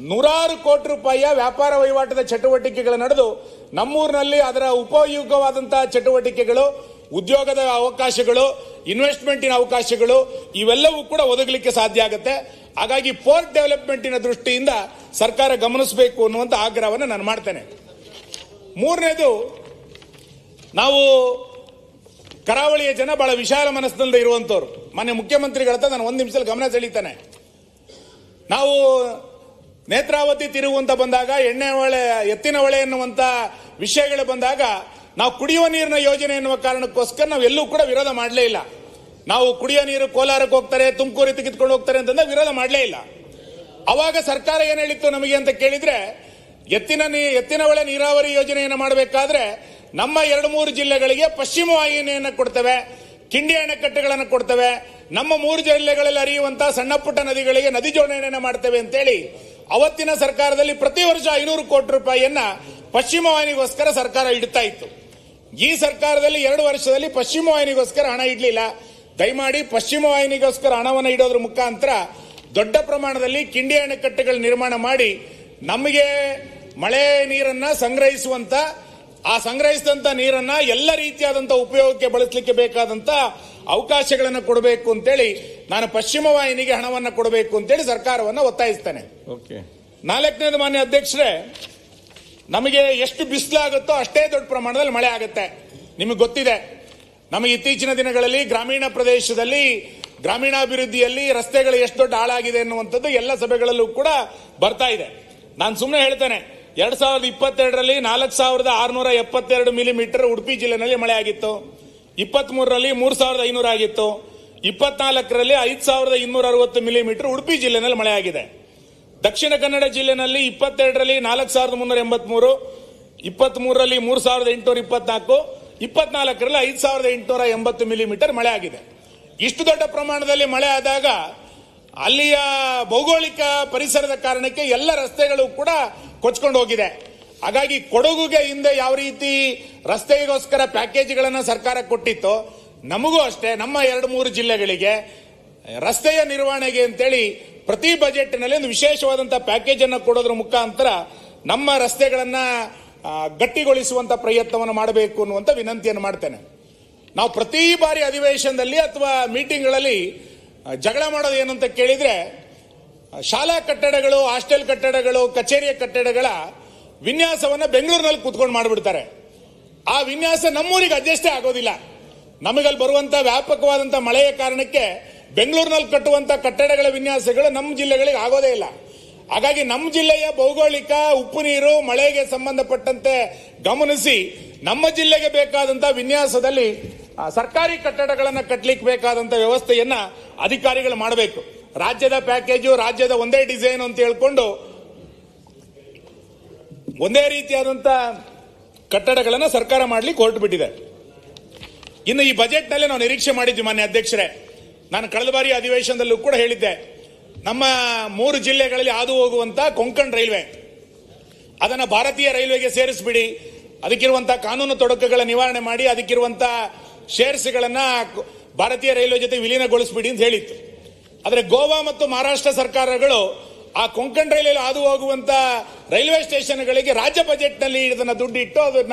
S1: ನೂರಾರು ಕೋಟಿ ರೂಪಾಯಿಯ ವ್ಯಾಪಾರ ವಹಿವಾಟದ ಚಟುವಟಿಕೆಗಳು ನಡೆದು ನಮ್ಮೂರಿನಲ್ಲಿ ಅದರ ಉಪಯುಕ್ತವಾದಂತಹ ಚಟುವಟಿಕೆಗಳು, ಉದ್ಯೋಗದ ಅವಕಾಶಗಳು ಇನ್ವೆಸ್ಟ್ಮೆಂಟಿನ ಅವಕಾಶಗಳು, ಇವೆಲ್ಲವೂ ಕೂಡ ಒದಗಲಿಕ್ಕೆ ಸಾಧ್ಯ ಆಗುತ್ತೆ. ಹಾಗಾಗಿ ಪೋರ್ಟ್ ಡೆವಲಪ್ಮೆಂಟಿನ ದೃಷ್ಟಿಯಿಂದ ಸರ್ಕಾರ ಗಮನಿಸಬೇಕು ಅನ್ನುವಂಥ ಆಗ್ರಹವನ್ನು ನಾನು ಮಾಡ್ತೇನೆ. ಮೂರನೇದು, ನಾವು ಕರಾವಳಿಯ ಜನ ಬಹಳ ವಿಶಾಲ ಮನಸ್ಸಿನಿಂದ ಇರುವಂತವ್ರು. ಮಾನ್ಯ ಮುಖ್ಯಮಂತ್ರಿಗಳ ಹತ್ರ ನಾನು ಒಂದು ನಿಮಿಷದಲ್ಲಿ ಗಮನ ಸೆಳೀತಾನೆ. ನಾವು ನೇತ್ರಾವತಿ ತಿರುವು ಅಂತ ಬಂದಾಗ, ಎಣ್ಣೆ ಹೊಳೆ, ಎತ್ತಿನ ಹೊಳೆ ಎನ್ನುವಂತ ವಿಷಯಗಳು ಬಂದಾಗ, ನಾವು ಕುಡಿಯುವ ನೀರಿನ ಯೋಜನೆ ಎನ್ನುವ ಕಾರಣಕ್ಕೋಸ್ಕರ ನಾವು ಎಲ್ಲೂ ಕೂಡ ವಿರೋಧ ಮಾಡಲೇ ಇಲ್ಲ. ನಾವು ಕುಡಿಯೋ ನೀರು ಕೋಲಾರಕ್ಕೆ ಹೋಗ್ತಾರೆ ತುಮಕೂರು ತೆಗೆದುಕೊಂಡು ಹೋಗ್ತಾರೆ ಅಂತಂದ್ರೆ ವಿರೋಧ ಮಾಡಲೇ ಇಲ್ಲ. ಅವಾಗ ಸರ್ಕಾರ ಏನ್ ಹೇಳಿತ್ತು ನಮಗೆ ಅಂತ ಕೇಳಿದ್ರೆ, ಎತ್ತಿನ ಎತ್ತಿನ ಒಳೆ ನೀರಾವರಿ ಯೋಜನೆಯನ್ನು ಮಾಡಬೇಕಾದ್ರೆ ನಮ್ಮ ಎರಡು ಮೂರು ಜಿಲ್ಲೆಗಳಿಗೆ ಪಶ್ಚಿಮ ವಾಹಿನಿಯನ್ನು ಕೊಡ್ತವೆ, ಕಿಂಡಿ ಅಣೆಕಟ್ಟೆಗಳನ್ನು ಕೊಡ್ತವೆ, ನಮ್ಮ ಮೂರು ಜಿಲ್ಲೆಗಳಲ್ಲಿ ಹರಿಯುವಂತಹ ಸಣ್ಣ ಪುಟ್ಟ ನದಿಗಳಿಗೆ ನದಿ ಜೋಡಣೆಯನ್ನು ಮಾಡ್ತೇವೆ ಅಂತೇಳಿ ಅವತ್ತಿನ ಸರ್ಕಾರದಲ್ಲಿ ಪ್ರತಿ ವರ್ಷ ಐನೂರು ಕೋಟಿ ರೂಪಾಯಿಯನ್ನ ಪಶ್ಚಿಮ ವಾಹಿನಿಗೋಸ್ಕರ ಸರ್ಕಾರ ಇಡ್ತಾ ಇತ್ತು. ಈ ಸರ್ಕಾರದಲ್ಲಿ ಎರಡು ವರ್ಷದಲ್ಲಿ ಪಶ್ಚಿಮ ವಾಹಿನಿಗೋಸ್ಕರ ಹಣ ಇಡ್ಲಿಲ್ಲ. ದಯಮಾಡಿ ಪಶ್ಚಿಮ ವಾಹಿನಿಗೋಸ್ಕರ ಹಣವನ್ನು ಇಡೋದ್ರ ಮುಖಾಂತರ ದೊಡ್ಡ ಪ್ರಮಾಣದಲ್ಲಿ ಕಿಂಡಿ ಅಣೆಕಟ್ಟೆಗಳ ನಿರ್ಮಾಣ ಮಾಡಿ ನಮಗೆ ಮಳೆ ನೀರನ್ನ ಸಂಗ್ರಹಿಸುವಂತ ಆ ಸಂಗ್ರಹಿಸಿದಂತ ನೀರನ್ನ ಎಲ್ಲ ರೀತಿಯಾದಂತ ಉಪಯೋಗಕ್ಕೆ ಬಳಸಲಿಕ್ಕೆ ಬೇಕಾದಂತ ಅವಕಾಶಗಳನ್ನು ಕೊಡಬೇಕು ಅಂತೇಳಿ ನಾನು ಪಶ್ಚಿಮ ವಾಹಿನಿಗೆ ಹಣವನ್ನು ಕೊಡಬೇಕು ಅಂತೇಳಿ ಸರ್ಕಾರವನ್ನು ಒತ್ತಾಯಿಸ್ತೇನೆ.
S2: ಓಕೆ.
S1: ನಾಲ್ಕನೇದು ಮಾನ್ಯ ಅಧ್ಯಕ್ಷರೇ ನಮಗೆ ಎಷ್ಟು ಬಿಸಿಲಾಗುತ್ತೋ ಅಷ್ಟೇ ದೊಡ್ಡ ಪ್ರಮಾಣದಲ್ಲಿ ಮಳೆ ಆಗುತ್ತೆ. ನಿಮಗೆ ಗೊತ್ತಿದೆ ನಮಗೆ ಇತ್ತೀಚಿನ ದಿನಗಳಲ್ಲಿ ಗ್ರಾಮೀಣ ಪ್ರದೇಶದಲ್ಲಿ ಗ್ರಾಮೀಣಾಭಿವೃದ್ಧಿಯಲ್ಲಿ ರಸ್ತೆಗಳು ಎಷ್ಟು ದೊಡ್ಡ ಹಾಳಾಗಿದೆ ಎನ್ನುವಂಥದ್ದು ಎಲ್ಲ ಸಭೆಗಳಲ್ಲೂ ಕೂಡ ಬರ್ತಾ ಇದೆ. ನಾನು ಸುಮ್ಮನೆ ಹೇಳ್ತೇನೆ, ಎರಡ್ ಸಾವಿರದ ಇಪ್ಪತ್ತೆರಡರಲ್ಲಿ ನಾಲ್ಕು ಸಾವಿರದ ಆರುನೂರ ಎಪ್ಪತ್ತೆರಡು ಮಿಲಿಮೀಟರ್ ಉಡುಪಿ ಜಿಲ್ಲೆನಲ್ಲಿ ಮಳೆ ಆಗಿತ್ತು. ಇಪ್ಪತ್ತ್ ಮೂರರಲ್ಲಿ ಮೂರು ಸಾವಿರದ ಐನೂರು ಆಗಿತ್ತು. ಇಪ್ಪತ್ನಾಲ್ಕರಲ್ಲಿ ಐದು ಸಾವಿರದ ಇನ್ನೂರ ಅರವತ್ತು ಮಿಲಿಮೀಟರ್ ಉಡುಪಿ ಜಿಲ್ಲೆನಲ್ಲಿ ಮಳೆ ಆಗಿದೆ. ದಕ್ಷಿಣ ಕನ್ನಡ ಜಿಲ್ಲೆನಲ್ಲಿ ಇಪ್ಪತ್ತೆರಡರಲ್ಲಿ ನಾಲ್ಕು ಸಾವಿರದ ಮುನ್ನೂರ ಎಂಬತ್ಮೂರು ಇಪ್ಪತ್ತ್ ಮೂರರಲ್ಲಿ ಮೂರು ಸಾವಿರದ ಎಂಟುನೂರ ಇಪ್ಪತ್ನಾಲ್ಕು ಇಪ್ಪತ್ನಾಲ್ಕರಲ್ಲಿ ಐದು ಸಾವಿರದ ಎಂಟುನೂರ ಎಂಬತ್ತು ಮಿಲಿಮೀಟರ್ ಮಳೆ ಆಗಿದೆ. ಇಷ್ಟು ದೊಡ್ಡ ಪ್ರಮಾಣದಲ್ಲಿ ಮಳೆ ಆದಾಗ ಅಲ್ಲಿಯ ಭೌಗೋಳಿಕ ಪರಿಸರದ ಕಾರಣಕ್ಕೆ ಎಲ್ಲ ರಸ್ತೆಗಳು ಕೂಡ ಕೊಚ್ಕೊಂಡು ಹೋಗಿದೆ. ಹಾಗಾಗಿ ಕೊಡಗುಗೆ ಹಿಂದೆ ಯಾವ ರೀತಿ ರಸ್ತೆಗೋಸ್ಕರ ಪ್ಯಾಕೇಜ್ಗಳನ್ನು ಸರ್ಕಾರ ಕೊಟ್ಟಿತ್ತು, ನಮಗೂ ಅಷ್ಟೇ, ನಮ್ಮ ಎರಡು ಮೂರು ಜಿಲ್ಲೆಗಳಿಗೆ ರಸ್ತೆಯ ನಿರ್ವಹಣೆಗೆ ಅಂತೇಳಿ ಪ್ರತಿ ಬಜೆಟ್ನಲ್ಲಿ ಒಂದು ವಿಶೇಷವಾದಂತಹ ಪ್ಯಾಕೇಜ್ ಅನ್ನು ಕೊಡೋದ್ರ ಮುಖಾಂತರ ನಮ್ಮ ರಸ್ತೆಗಳನ್ನ ಆ, ಗಟ್ಟಿಗೊಳಿಸುವಂತ ಪ್ರಯತ್ನವನ್ನು ಮಾಡಬೇಕು ಅನ್ನುವಂತ ವಿನಂತಿಯನ್ನು ಮಾಡ್ತೇನೆ. ನಾವು ಪ್ರತಿ ಬಾರಿ ಅಧಿವೇಶನದಲ್ಲಿ ಅಥವಾ ಮೀಟಿಂಗ್ಗಳಲ್ಲಿ ಜಗಳ ಮಾಡೋದು ಏನಂತ ಕೇಳಿದರೆ ಶಾಲಾ ಕಟ್ಟಡಗಳು ಹಾಸ್ಟೆಲ್ ಕಟ್ಟಡಗಳು ಕಚೇರಿಯ ಕಟ್ಟಡಗಳ ವಿನ್ಯಾಸವನ್ನ ಬೆಂಗಳೂರಿನಲ್ಲಿ ಕೂತ್ಕೊಂಡು ಮಾಡಿಬಿಡ್ತಾರೆ. ಆ ವಿನ್ಯಾಸ ನಮ್ಮೂರಿಗೆ ಅಡ್ಜಸ್ಟೇ ಆಗೋದಿಲ್ಲ. ನಮಗಲ್ಲಿ ಬರುವಂಥ ವ್ಯಾಪಕವಾದಂಥ ಮಳೆಯ ಕಾರಣಕ್ಕೆ ಬೆಂಗಳೂರಿನಲ್ಲಿ ಕಟ್ಟುವಂಥ ಕಟ್ಟಡಗಳ ವಿನ್ಯಾಸಗಳು ನಮ್ಮ ಜಿಲ್ಲೆಗಳಿಗೆ ಆಗೋದೇ ಇಲ್ಲ. ಹಾಗಾಗಿ ನಮ್ಮ ಜಿಲ್ಲೆಯ ಭೌಗೋಳಿಕ, ಉಪ್ಪು ನೀರು, ಮಳೆಗೆ ಸಂಬಂಧಪಟ್ಟಂತೆ ಗಮನಿಸಿ ನಮ್ಮ ಜಿಲ್ಲೆಗೆ ಬೇಕಾದಂತಹ ವಿನ್ಯಾಸದಲ್ಲಿ ಸರ್ಕಾರಿ ಕಟ್ಟಡಗಳನ್ನು ಕಟ್ಟಲಿಕ್ಕೆ ಬೇಕಾದಂತ ವ್ಯವಸ್ಥೆಯನ್ನ ಅಧಿಕಾರಿಗಳು ಮಾಡಬೇಕು. ರಾಜ್ಯದ ಪ್ಯಾಕೇಜು, ರಾಜ್ಯದ ಒಂದೇ ಡಿಸೈನ್ ಅಂತ ಹೇಳ್ಕೊಂಡು ಒಂದೇ ರೀತಿಯಾದಂತ ಕಟ್ಟಡಗಳನ್ನು ಸರ್ಕಾರ ಮಾಡಲಿಕ್ಕೆ ಹೊರಟು ಬಿಟ್ಟಿದೆ ಇನ್ನು ಈ ಬಜೆಟ್ನಲ್ಲಿ ನಾವು ನಿರೀಕ್ಷೆ ಮಾಡಿದ್ವಿ ಮಾನ್ಯ ಅಧ್ಯಕ್ಷರೇ. ನಾನು ಕಳೆದ ಬಾರಿ ಅಧಿವೇಶನದಲ್ಲೂ ಕೂಡ ಹೇಳಿದ್ದೆ. ನಮ್ಮ ಮೂರು ಜಿಲ್ಲೆಗಳಲ್ಲಿ ಹಾದು ಹೋಗುವಂತ ಕೊಂಕಣ್ ರೈಲ್ವೆ. ಅದನ್ನ ಭಾರತೀಯ ರೈಲ್ವೆಗೆ ಸೇರಿಸ್ಬಿಡಿ. ಅದಕ್ಕಿರುವಂತಹ ಕಾನೂನು ತೊಡಕುಗಳ ನಿವಾರಣೆ ಮಾಡಿ ಅದಕ್ಕಿರುವಂಥ ಶೇರ್ಸ್ಗಳನ್ನ ಭಾರತೀಯ ರೈಲ್ವೆ ಜೊತೆ ವಿಲೀನಗೊಳಿಸ್ಬಿಡಿ ಅಂತ ಹೇಳಿತ್ತು. ಆದರೆ ಗೋವಾ ಮತ್ತು ಮಹಾರಾಷ್ಟ್ರ ಸರ್ಕಾರಗಳು ಆ ಕೊಂಕಣ್ ರೈಲಲ್ಲಿ ಹಾದು ಹೋಗುವಂತ ರೈಲ್ವೆ ಸ್ಟೇಷನ್ಗಳಿಗೆ ರಾಜ್ಯ ಬಜೆಟ್ನಲ್ಲಿ ಇದನ್ನ ದುಡ್ಡಿಟ್ಟು ಅದನ್ನ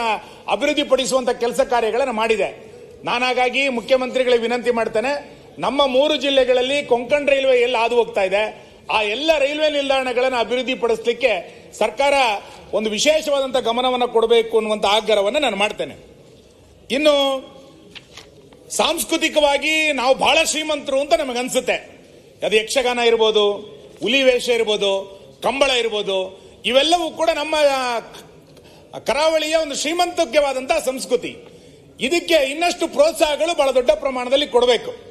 S1: ಅಭಿವೃದ್ಧಿ ಪಡಿಸುವಂತ ಕೆಲಸ ಕಾರ್ಯಗಳನ್ನು ಮಾಡಿದೆ. ನಾನು ಹಾಗಾಗಿ ಮುಖ್ಯಮಂತ್ರಿಗಳಿಗೆ ವಿನಂತಿ ಮಾಡ್ತೇನೆ. ನಮ್ಮ ಮೂರು ಜಿಲ್ಲೆಗಳಲ್ಲಿ ಕೊಂಕಣ್ ರೈಲ್ವೆ ಎಲ್ಲಿ ಹಾದು ಹೋಗ್ತಾ ಇದೆ. ಆ ಎಲ್ಲ ರೈಲ್ವೆ ನಿಲ್ದಾಣಗಳನ್ನು ಅಭಿವೃದ್ಧಿ ಪಡಿಸಲಿಕ್ಕೆ ಸರ್ಕಾರ ಒಂದು ವಿಶೇಷವಾದಂತ ಗಮನವನ್ನು ಕೊಡಬೇಕು ಅನ್ನುವಂತ ಆಗ್ರಹವನ್ನು ನಾನು ಮಾಡ್ತೇನೆ. ಇನ್ನು ಸಾಂಸ್ಕೃತಿಕವಾಗಿ ನಾವು ಬಹಳ ಶ್ರೀಮಂತರು ಅಂತ ನಮಗನ್ಸುತ್ತೆ ಅದು ಯಕ್ಷಗಾನ ಇರ್ಬೋದು, ಹುಲಿ ವೇಷ ಇರ್ಬೋದು, ಕಂಬಳ ಇರ್ಬೋದು, ಇವೆಲ್ಲವೂ ಕೂಡ ನಮ್ಮ ಕರಾವಳಿಯ ಒಂದು ಶ್ರೀಮಂತಕ್ಯವಾದಂತಹ ಸಂಸ್ಕೃತಿ. ಇದಕ್ಕೆ ಇನ್ನಷ್ಟು ಪ್ರೋತ್ಸಾಹಗಳು ಬಹಳ ದೊಡ್ಡ ಪ್ರಮಾಣದಲ್ಲಿ ಕೊಡಬೇಕು.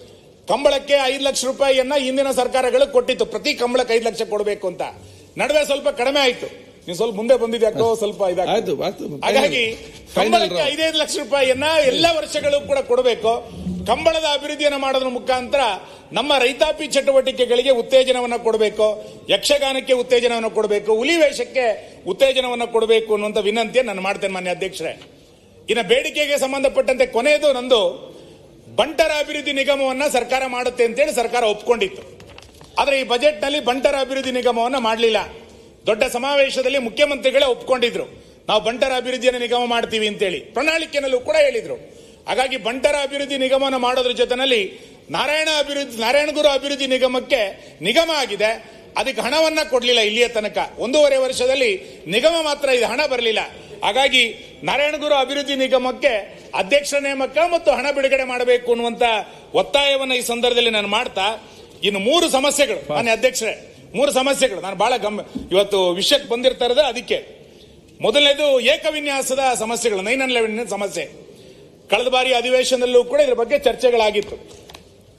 S1: ಕಂಬಳಕ್ಕೆ ಐದು ಲಕ್ಷ ರೂಪಾಯಿಯನ್ನ ಹಿಂದಿನ ಸರ್ಕಾರಗಳು ಕೊಟ್ಟಿತ್ತು. ಪ್ರತಿ ಕಂಬಳಕ್ಕೆ ಐದು ಲಕ್ಷ ಕೊಡಬೇಕು ಅಂತ. ನಡುವೆ ಸ್ವಲ್ಪ ಕಡಿಮೆ ಆಯ್ತು. ನೀವು ಸ್ವಲ್ಪ ಮುಂದೆ ಬಂದಿದ್ಯಾಕೋ ಸ್ವಲ್ಪ
S2: ಆಯ್ತು
S1: ಹಾಗಾಗಿ ಕಂಬಳಕ್ಕೆ. ಐದೈದು ಲಕ್ಷ ರೂಪಾಯಿಯನ್ನ ಎಲ್ಲ ವರ್ಷಗಳು ಕೂಡ ಕೊಡಬೇಕು. ಕಂಬಳದ ಅಭಿವೃದ್ಧಿಯನ್ನು ಮಾಡೋದ್ರ ಮುಖಾಂತರ ನಮ್ಮ ರೈತಾಪಿ ಚಟುವಟಿಕೆಗಳಿಗೆ ಉತ್ತೇಜನವನ್ನು ಕೊಡಬೇಕು. ಯಕ್ಷಗಾನಕ್ಕೆ ಉತ್ತೇಜನವನ್ನು ಕೊಡಬೇಕು. ಹುಲಿ ವೇಷಕ್ಕೆ ಉತ್ತೇಜನವನ್ನು ಕೊಡಬೇಕು ಅನ್ನುವಂಥ ವಿನಂತಿಯನ್ನು ನಾನು ಮಾಡ್ತೇನೆ ಮಾನ್ಯ ಅಧ್ಯಕ್ಷರೇ. ಇನ್ನು ಬೇಡಿಕೆಗೆ ಸಂಬಂಧಪಟ್ಟಂತೆ ಕೊನೆಯದು ನಂದು. ಬಂಟರ ಅಭಿವೃದ್ಧಿ ನಿಗಮವನ್ನ ಸರ್ಕಾರ ಮಾಡುತ್ತೆ ಅಂತೇಳಿ ಸರ್ಕಾರ ಒಪ್ಕೊಂಡಿತ್ತು. ಆದರೆ ಈ ಬಜೆಟ್ನಲ್ಲಿ ಬಂಟರ ಅಭಿವೃದ್ಧಿ ನಿಗಮವನ್ನ ಮಾಡಲಿಲ್ಲ. ದೊಡ್ಡ ಸಮಾವೇಶದಲ್ಲಿ ಮುಖ್ಯಮಂತ್ರಿಗಳೇ ಒಪ್ಕೊಂಡಿದ್ರು. ನಾವು ಬಂಟರ ಅಭಿವೃದ್ಧಿಯನ್ನು ನಿಗಮ ಮಾಡ್ತೀವಿ ಅಂತೇಳಿ. ಪ್ರಣಾಳಿಕೆನಲ್ಲೂ ಕೂಡ ಹೇಳಿದ್ರು. ಹಾಗಾಗಿ ಬಂಟರ ಅಭಿವೃದ್ಧಿ ನಿಗಮವನ್ನು ಮಾಡೋದ್ರ ಜೊತೆನಲ್ಲಿ ನಾರಾಯಣ ಅಭಿವೃದ್ಧಿ ನಾರಾಯಣಗುರು ಅಭಿವೃದ್ಧಿ ನಿಗಮಕ್ಕೆ ನಿಗಮ ಆಗಿದೆ. ಅದಕ್ಕೆ ಹಣವನ್ನ ಕೊಡಲಿಲ್ಲ ಇಲ್ಲಿಯ ತನಕ. ಒಂದೂವರೆ ವರ್ಷದಲ್ಲಿ ನಿಗಮ ಮಾತ್ರ ಇದು, ಹಣ ಬರಲಿಲ್ಲ. ಹಾಗಾಗಿ ನಾರಾಯಣಗುರು ಅಭಿವೃದ್ಧಿ ನಿಗಮಕ್ಕೆ ಅಧ್ಯಕ್ಷ ನೇಮಕ ಮತ್ತು ಹಣ ಬಿಡುಗಡೆ ಮಾಡಬೇಕು ಅನ್ನುವಂತ ಒತ್ತಾಯವನ್ನು ಈ ಸಂದರ್ಭದಲ್ಲಿ ನಾನು ಮಾಡ್ತಾ ಇನ್ನು ಮೂರು ಸಮಸ್ಯೆಗಳು. ಮಾನ್ಯ ಅಧ್ಯಕ್ಷರೇ ಮೂರು ಸಮಸ್ಯೆಗಳು. ನಾನು ಬಹಳ ಗಮ್ ಇವತ್ತು ವಿಷಯಕ್ಕೆ ಬಂದಿರ್ತಾ ಇರೋದು ಅದಕ್ಕೆ. ಮೊದಲನೇದು ಏಕವಿನ್ಯಾಸದ ಸಮಸ್ಯೆಗಳು ನೈನ್ ಅನ್ ಲೆವೆನ್ ಸಮಸ್ಯೆ. ಕಳೆದ ಬಾರಿ ಅಧಿವೇಶನದಲ್ಲೂ ಕೂಡ ಇದರ ಬಗ್ಗೆ ಚರ್ಚೆಗಳಾಗಿತ್ತು.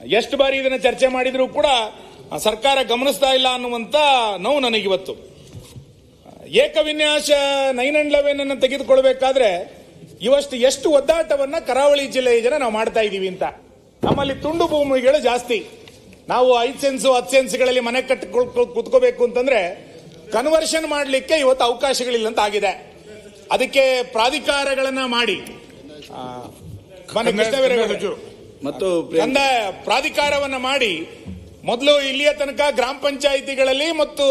S1: ಎಷ್ಟು ಬಾರಿ ಇದನ್ನ ಚರ್ಚೆ ಮಾಡಿದರೂ ಕೂಡ ಸರ್ಕಾರ ಗಮನಿಸ್ತಾ ಇಲ್ಲ ಅನ್ನುವಂತ ನೋವು ನನಗಿವತ್ತು. ಏಕವಿನ್ಯಾಸ ನೈನ್ ಅಂಡ್ ಲೆವೆನ್ ಅನ್ನು ತೆಗೆದುಕೊಳ್ಬೇಕಾದ್ರೆ ಇವಷ್ಟು ಎಷ್ಟು ಒದ್ದಾಟವನ್ನ ಕರಾವಳಿ ಜಿಲ್ಲೆಯ ಜನ ನಾವು ಮಾಡ್ತಾ ಇದ್ದೀವಿ ಅಂತ. ನಮ್ಮಲ್ಲಿ ತುಂಡು ಭೂಮಿಗಳು ಜಾಸ್ತಿ. ನಾವು ಐದು ಸೆನ್ಸು ಹತ್ತು ಸೆನ್ಸ್ಗಳಲ್ಲಿ ಮನೆ ಕಟ್ಟಿ ಕುತ್ಕೋಬೇಕು ಅಂತಂದ್ರೆ ಕನ್ವರ್ಷನ್ ಮಾಡಲಿಕ್ಕೆ ಇವತ್ತು ಅವಕಾಶಗಳಿಲ್ಲ ಅಂತ ಆಗಿದೆ. ಅದಕ್ಕೆ ಪ್ರಾಧಿಕಾರಗಳನ್ನ ಮಾಡಿ
S2: ಮತ್ತು
S1: ಪ್ರಾಧಿಕಾರವನ್ನ ಮಾಡಿ ಮೊದಲು ಇಲ್ಲಿಯ ತನಕ ಗ್ರಾಮ ಪಂಚಾಯಿತಿಗಳಲ್ಲಿ ಮತ್ತು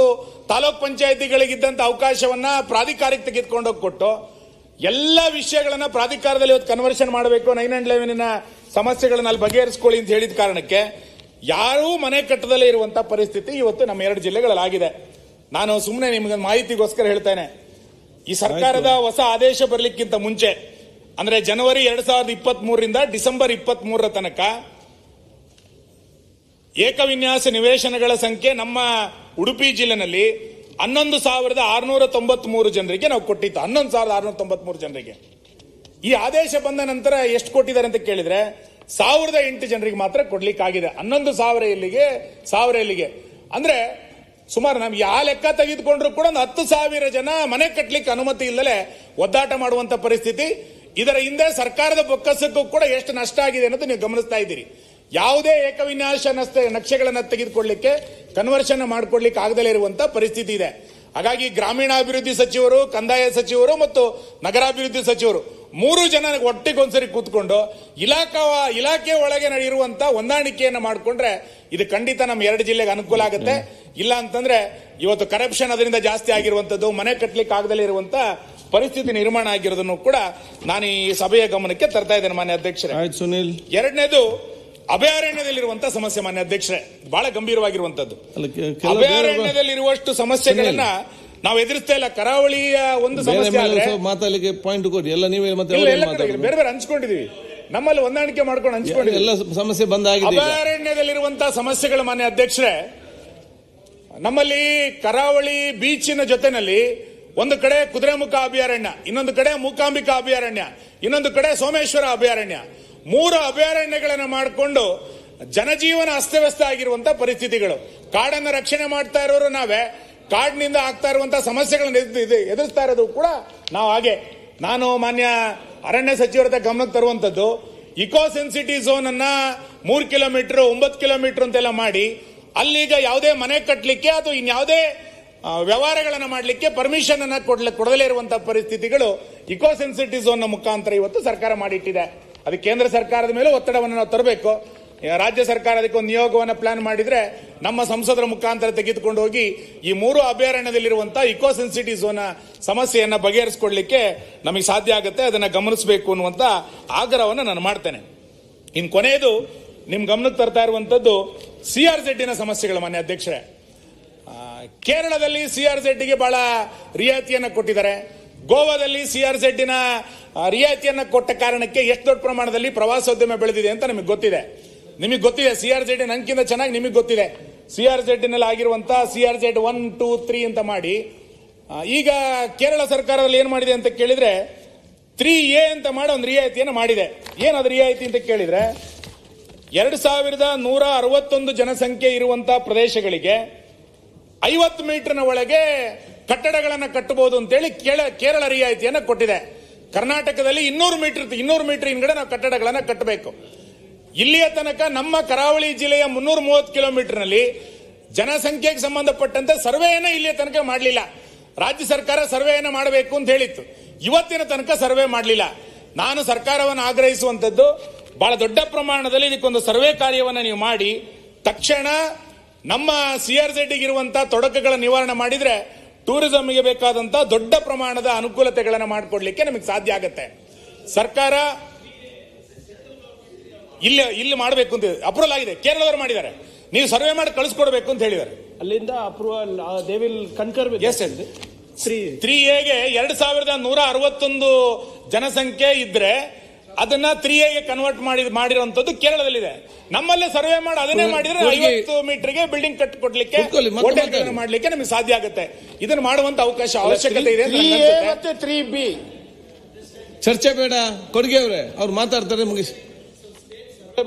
S1: ತಾಲೂಕ್ ಪಂಚಾಯಿತಿಗಳಿಗಿದ್ದಂತ ಅವಕಾಶವನ್ನ ಪ್ರಾಧಿಕಾರಕ್ಕೆ ತೆಗೆದುಕೊಂಡೋಗಿ ಕೊಟ್ಟು ಎಲ್ಲ ವಿಷಯಗಳನ್ನ ಪ್ರಾಧಿಕಾರದಲ್ಲಿ ಇವತ್ತು ಕನ್ವರ್ಷನ್ ಮಾಡಬೇಕು ನೈನ್ ಅಂಡ್ ಲೆವೆನ್ ಸಮಸ್ಯೆಗಳನ್ನ ಅಲ್ಲಿ ಬಗೆಹರಿಸ್ಕೊಳ್ಳಿ ಅಂತ ಹೇಳಿದ ಕಾರಣಕ್ಕೆ ಯಾರೂ ಮನೆ ಕಟ್ಟದಲ್ಲೇ ಇರುವಂತ ಪರಿಸ್ಥಿತಿ ಇವತ್ತು ನಮ್ಮ ಎರಡು ಜಿಲ್ಲೆಗಳಲ್ಲಿ ಆಗಿದೆ. ನಾನು ಸುಮ್ಮನೆ ನಿಮಗೆ ಮಾಹಿತಿಗೋಸ್ಕರ ಹೇಳ್ತೇನೆ. ಈ ಸರ್ಕಾರದ ಹೊಸ ಆದೇಶ ಬರಲಿಕ್ಕಿಂತ ಮುಂಚೆ ಅಂದ್ರೆ ಜನವರಿ ಎರಡ್ ಸಾವಿರದ ಇಪ್ಪತ್ತ್ ಮೂರರಿಂದ ಡಿಸೆಂಬರ್ ಇಪ್ಪತ್ತ್ ಮೂರರ ತನಕ ಏಕವಿನ್ಯಾಸ ನಿವೇಶನಗಳ ಸಂಖ್ಯೆ ನಮ್ಮ ಉಡುಪಿ ಜಿಲ್ಲೆನಲ್ಲಿ ಹನ್ನೊಂದು ಸಾವಿರದ ಆರುನೂರ ತೊಂಬತ್ ಮೂರು ಜನರಿಗೆ ನಾವು ಕೊಟ್ಟಿತ್ತು ಹನ್ನೊಂದು ಸಾವಿರದ ಆರುನೂರ ತೊಂಬತ್ ಮೂರು ಜನರಿಗೆ. ಈ ಆದೇಶ ಬಂದ ನಂತರ ಎಷ್ಟು ಕೊಟ್ಟಿದ್ದಾರೆ ಅಂತ ಕೇಳಿದ್ರೆ ಸಾವಿರದ ಎಂಟು ಜನರಿಗೆ ಮಾತ್ರ ಕೊಡ್ಲಿಕ್ಕಾಗಿದೆ. ಹನ್ನೊಂದು ಸಾವಿರ ಇಲ್ಲಿಗೆ ಸಾವಿರ ಇಲ್ಲಿಗೆ ಅಂದ್ರೆ ಸುಮಾರು ನಮ್ಗೆ ಆ ಲೆಕ್ಕ ತೆಗೆದುಕೊಂಡ್ರು ಕೂಡ ಒಂದು ಹತ್ತು ಸಾವಿರ ಜನ ಮನೆ ಕಟ್ಟಲಿಕ್ಕೆ ಅನುಮತಿ ಇಲ್ಲದೆ ಒದ್ದಾಟ ಮಾಡುವಂತ ಪರಿಸ್ಥಿತಿ. ಇದರ ಹಿಂದೆ ಸರ್ಕಾರದ ಬೊಕ್ಕಸಕ್ಕೂ ಕೂಡ ಎಷ್ಟು ನಷ್ಟ ಆಗಿದೆ ಅನ್ನೋದು ನೀವು ಗಮನಿಸ್ತಾ ಇದ್ದೀರಿ. ಯಾವುದೇ ಏಕವಿನ್ಯಾಸ ನಕ್ಷೆಗಳನ್ನು ನಕ್ಷೆಗಳನ್ನ ತೆಗೆದುಕೊಳ್ಳಿಕ್ಕೆ ಕನ್ವರ್ಷನ್ ಮಾಡಿಕೊಳ್ಳಿಕ್ಕೆ ಆಗದಲ್ಲೇ ಇರುವಂತ ಪರಿಸ್ಥಿತಿ ಇದೆ. ಹಾಗಾಗಿ ಗ್ರಾಮೀಣಾಭಿವೃದ್ಧಿ ಸಚಿವರು ಕಂದಾಯ ಸಚಿವರು ಮತ್ತು ನಗರಾಭಿವೃದ್ಧಿ ಸಚಿವರು ಮೂರು ಜನ ಒಟ್ಟಿಗೊಂದ್ಸರಿ ಕೂತ್ಕೊಂಡು ಇಲಾಖಾ ಇಲಾಖೆ ಒಳಗೆ ನಡೆಯಿರುವಂತ ಹೊಂದಾಣಿಕೆಯನ್ನು ಮಾಡಿಕೊಂಡ್ರೆ ಇದು ಖಂಡಿತ ನಮ್ಮ ಎರಡು ಜಿಲ್ಲೆಗೆ ಅನುಕೂಲ ಆಗುತ್ತೆ. ಇಲ್ಲ ಅಂತಂದ್ರೆ ಇವತ್ತು ಕರಪ್ಷನ್ ಅದರಿಂದ ಜಾಸ್ತಿ ಆಗಿರುವಂತದ್ದು ಮನೆ ಕಟ್ಟಲಿಕ್ಕೆ ಆಗದಲ್ಲೇ ಇರುವಂತ ಪರಿಸ್ಥಿತಿ ನಿರ್ಮಾಣ ಆಗಿರೋದನ್ನು ಕೂಡ ನಾನು ಈ ಸಭೆಯ ಗಮನಕ್ಕೆ ತರ್ತಾ ಇದ್ದೇನೆ ಮಾನ್ಯ ಅಧ್ಯಕ್ಷರೇ.
S2: ಸುನಿಲ್.
S1: ಎರಡನೇದು ಅಭಯಾರಣ್ಯದಲ್ಲಿರುವಂತ ಸಮಸ್ಯೆ ಮಾನ್ಯ ಅಧ್ಯಕ್ಷರೇ ಬಹಳ ಗಂಭೀರವಾಗಿರುವಂತದ್ದು. ಅಭಯಾರಣ್ಯದಲ್ಲಿರುವಷ್ಟು ಸಮಸ್ಯೆಗಳನ್ನ ನಾವು ಎದುರಿಸ್ತಾ ಇಲ್ಲ. ಕರಾವಳಿಯ ಒಂದು ಸಮಸ್ಯೆ
S2: ಮಾತಾಡಲಿಕ್ಕೆ ಪಾಯಿಂಟ್ ಕೊಡಿ. ಎಲ್ಲ ನೀವೇ ಮತ್ತೆ.
S1: ಬೇರೆ ಬೇರೆ ಹಂಚ್ಕೊಂಡಿದೀವಿ. ನಮ್ಮಲ್ಲಿ ಹೊಂದಾಣಿಕೆ ಮಾಡ್ಕೊಂಡು ಹಂಚ್ಕೊಂಡಿದ್ದೀವಿ
S2: ಎಲ್ಲ ಸಮಸ್ಯೆ ಬಂದಾಗಿದೆ.
S1: ಅಭಯಾರಣ್ಯದಲ್ಲಿರುವಂತಹ ಸಮಸ್ಯೆಗಳು ಮಾನ್ಯ ಅಧ್ಯಕ್ಷರೇ ನಮ್ಮಲ್ಲಿ ಕರಾವಳಿ ಬೀಚಿನ ಜೊತೆನಲ್ಲಿ ಒಂದು ಕಡೆ ಕುದುರೆಮುಖ ಅಭಯಾರಣ್ಯ ಇನ್ನೊಂದು ಕಡೆ ಮೂಕಾಂಬಿಕಾ ಅಭಯಾರಣ್ಯ ಇನ್ನೊಂದು ಕಡೆ ಸೋಮೇಶ್ವರ ಅಭಯಾರಣ್ಯ. ಮೂರು ಅಭಯಾರಣ್ಯಗಳನ್ನು ಮಾಡಿಕೊಂಡು ಜನಜೀವನ ಅಸ್ತವ್ಯಸ್ತ ಆಗಿರುವಂತ ಪರಿಸ್ಥಿತಿಗಳು. ಕಾಡನ್ನು ರಕ್ಷಣೆ ಮಾಡ್ತಾ ಇರೋರು ನಾವೇ. ಕಾಡಿನಿಂದ ಆಗ್ತಾ ಇರುವಂತಹ ಸಮಸ್ಯೆಗಳನ್ನು ಎದುರಿಸ್ತಾ ಇರೋದು ಕೂಡ ನಾವು ಹಾಗೆ. ನಾನು ಮಾನ್ಯ ಅರಣ್ಯ ಸಚಿವರ ಗಮನಕ್ಕೆ ತರುವಂತದ್ದು ಇಕೋ ಸೆನ್ಸಿಟಿ ಝೋನ್ ಅನ್ನ ಮೂರು ಕಿಲೋಮೀಟರ್, ಒಂಬತ್ತು ಕಿಲೋಮೀಟರ್ ಅಂತೆಲ್ಲ ಮಾಡಿ, ಅಲ್ಲಿಗ ಯಾವುದೇ ಮನೆ ಕಟ್ಟಲಿಕ್ಕೆ ಅಥವಾ ಇನ್ಯಾವುದೇ ವ್ಯವಹಾರಗಳನ್ನು ಮಾಡಲಿಕ್ಕೆ ಪರ್ಮಿಷನ್ ಅನ್ನ ಕೊಡಲೇ ಇರುವಂತಹ ಪರಿಸ್ಥಿತಿಗಳು ಇಕೋ ಸೆನ್ಸಿಟಿ ಝೋನ್ ಮುಖಾಂತರ ಇವತ್ತು ಸರ್ಕಾರ ಮಾಡಿಟ್ಟಿದೆ. ಅದು ಕೇಂದ್ರ ಸರ್ಕಾರದ ಮೇಲೆ ಒತ್ತಡವನ್ನು ನಾವು ತರಬೇಕು. ರಾಜ್ಯ ಸರ್ಕಾರ ಅದಕ್ಕೆ ಒಂದು ನಿಯೋಗವನ್ನು ಪ್ಲಾನ್ ಮಾಡಿದ್ರೆ ನಮ್ಮ ಸಂಸದರ ಮುಖಾಂತರ ತೆಗೆದುಕೊಂಡು ಹೋಗಿ ಈ ಮೂರು ಅಭಯಾರಣ್ಯದಲ್ಲಿರುವಂತಹ ಇಕೋ ಸೆನ್ಸಿಟಿ ಝೋನ್ ಸಮಸ್ಯೆಯನ್ನು ಬಗೆಹರಿಸಿಕೊಳ್ಳಿಕ್ಕೆ ನಮಗೆ ಸಾಧ್ಯ ಆಗುತ್ತೆ, ಅದನ್ನು ಗಮನಿಸಬೇಕು ಅನ್ನುವಂತ ಆಗ್ರಹವನ್ನು ನಾನು ಮಾಡ್ತೇನೆ. ಇನ್ನು ಕೊನೆಯದು ನಿಮ್ಮ ಗಮನಕ್ಕೆ ತರ್ತಾ ಇರುವಂತದ್ದು ಸಿಆರ್ನ ಸಮಸ್ಯೆಗಳು ಮಾನ್ಯ ಅಧ್ಯಕ್ಷರೇ. ಕೇರಳದಲ್ಲಿ ಕೇರಳದಲ್ಲಿ ಸಿಆರ್ಗೆ ಬಹಳ ರಿಯಾಯಿತಿಯನ್ನು ಕೊಟ್ಟಿದ್ದಾರೆ. ಗೋವಾದಲ್ಲಿ ಸಿ ಆರ್ ಜೆಡ್ನ ರಿಯಾಯಿತಿಯನ್ನು ಕೊಟ್ಟ ಕಾರಣಕ್ಕೆ ಎಷ್ಟು ದೊಡ್ಡ ಪ್ರಮಾಣದಲ್ಲಿ ಪ್ರವಾಸೋದ್ಯಮ ಬೆಳೆದಿದೆ ಅಂತ ನಮಗೆ ಗೊತ್ತಿದೆ. ನಿಮಗೆ ಗೊತ್ತಿದೆ, ಸಿ ಆರ್ ಜೆಡ್ ನಂಗಿಂತ ಚೆನ್ನಾಗಿ ನಿಮಗೆ ಗೊತ್ತಿದೆ. ಸಿ ಆರ್ ಜೆಡ್ನಲ್ಲಿ ಆಗಿರುವಂತ CR Z one, two, three ಅಂತ ಮಾಡಿ ಈಗ ಕೇರಳ ಸರ್ಕಾರದಲ್ಲಿ ಏನು ಮಾಡಿದೆ ಅಂತ ಕೇಳಿದ್ರೆ ತ್ರೀ ಎ ಅಂತ ಮಾಡಿ ಒಂದು ರಿಯಾಯಿತಿಯನ್ನು ಮಾಡಿದೆ. ಏನದು ರಿಯಾಯಿತಿ ಅಂತ ಕೇಳಿದ್ರೆ, ಎರಡು ಸಾವಿರದ ನೂರ ಅರವತ್ತೊಂದು ಜನಸಂಖ್ಯೆ ಇರುವಂತಹ ಪ್ರದೇಶಗಳಿಗೆ ಐವತ್ತು ಮೀಟರ್ನ ಒಳಗೆ ಕಟ್ಟಡಗಳನ್ನು ಕಟ್ಟಬಹುದು ಅಂತೇಳಿ ಕೇಳ, ಕೇರಳ ರಿಯಾಯಿತಿಯನ್ನು ಕೊಟ್ಟಿದೆ. ಕರ್ನಾಟಕದಲ್ಲಿ ಇನ್ನೂರು ಮೀಟರ್ ಇನ್ನೂರು ಮೀಟರ್ ಹಿಂಗಡೆ ನಾವು ಕಟ್ಟಡಗಳನ್ನು ಕಟ್ಟಬೇಕು. ಇಲ್ಲಿಯ ತನಕ ನಮ್ಮ ಕರಾವಳಿ ಜಿಲ್ಲೆಯ ಮುನ್ನೂರ ಮೂವತ್ತು ಕಿಲೋಮೀಟರ್ನಲ್ಲಿ ಜನಸಂಖ್ಯೆಗೆ ಸಂಬಂಧಪಟ್ಟಂತೆ ಸರ್ವೆಯನ್ನ ಇಲ್ಲಿಯ ತನಕ ಮಾಡಲಿಲ್ಲ. ರಾಜ್ಯ ಸರ್ಕಾರ ಸರ್ವೆಯನ್ನ ಮಾಡಬೇಕು ಅಂತ ಹೇಳಿತ್ತು. ಇವತ್ತಿನ ತನಕ ಸರ್ವೆ ಮಾಡಲಿಲ್ಲ. ನಾನು ಸರ್ಕಾರವನ್ನು ಆಗ್ರಹಿಸುವಂತದ್ದು ಬಹಳ ದೊಡ್ಡ ಪ್ರಮಾಣದಲ್ಲಿ ಇದಕ್ಕೊಂದು ಸರ್ವೆ ಕಾರ್ಯವನ್ನು ನೀವು ಮಾಡಿ, ತಕ್ಷಣ ನಮ್ಮ ಸಿ ಆರ್ ಇರುವಂತಹ ತೊಡಕುಗಳ ನಿವಾರಣೆ ಮಾಡಿದ್ರೆ ಟೂರಿಸಂಗೆ ಬೇಕಾದಂತ ದೊಡ್ಡ ಪ್ರಮಾಣದ ಅನುಕೂಲತೆಗಳನ್ನು ಮಾಡಿಕೊಡ್ಲಿಕ್ಕೆ ನಮಗೆ ಸಾಧ್ಯ ಆಗುತ್ತೆ. ಸರ್ಕಾರ ಇಲ್ಲಿ ಇಲ್ಲಿ ಮಾಡಬೇಕು ಅಂತ ಅಪ್ರೂವಲ್ ಆಗಿದೆ. ಕೇರಳದವರು ಮಾಡಿದ್ದಾರೆ. ನೀವು ಸರ್ವೆ ಮಾಡಿ ಕಳಿಸ್ಕೊಡ್ಬೇಕು ಅಂತ ಹೇಳಿದ್ದಾರೆ.
S5: ಅಲ್ಲಿಂದ approval they will concur.
S1: Three ಎಗೆ ಎರಡು ಸಾವಿರದ ನೂರ ಅರವತ್ತೊಂದು ಜನಸಂಖ್ಯೆ ಇದ್ರೆ ಅದನ್ನ ತ್ರೀ ಎಗೆ ಕನ್ವರ್ಟ್ ಮಾಡಿ ಮಾಡಿರುವಂತದ್ದು ಕೇರಳದಲ್ಲಿದೆ. ನಮ್ಮಲ್ಲೇ ಸರ್ವೆ ಮಾಡಿ ಅದನ್ನೇ ಮಾಡಿದ್ರೆ. ಐವತ್ತು ಮೀಟರ್ಗೆ ಬಿಲ್ಡಿಂಗ್ ಕಟ್ ಕೊಡ್ಲಿಕ್ಕೆ
S2: ಹೋಟೆಲ್
S1: ಮಾಡ್ಲಿಕ್ಕೆ ನಮಗೆ ಸಾಧ್ಯ ಆಗುತ್ತೆ. ಇದನ್ನ ಮಾಡುವಂತ ಅವಕಾಶ ಅವಶ್ಯಕತೆ ಇದೆ
S3: ಮತ್ತೆ ತ್ರೀ ಬಿ.
S2: ಚರ್ಚೆ ಬೇಡ. ಕೊಡುಗೆ ಅವ್ರೆ ಅವ್ರು ಮಾತಾಡ್ತಾರೆ ಮುಗಿಸಿ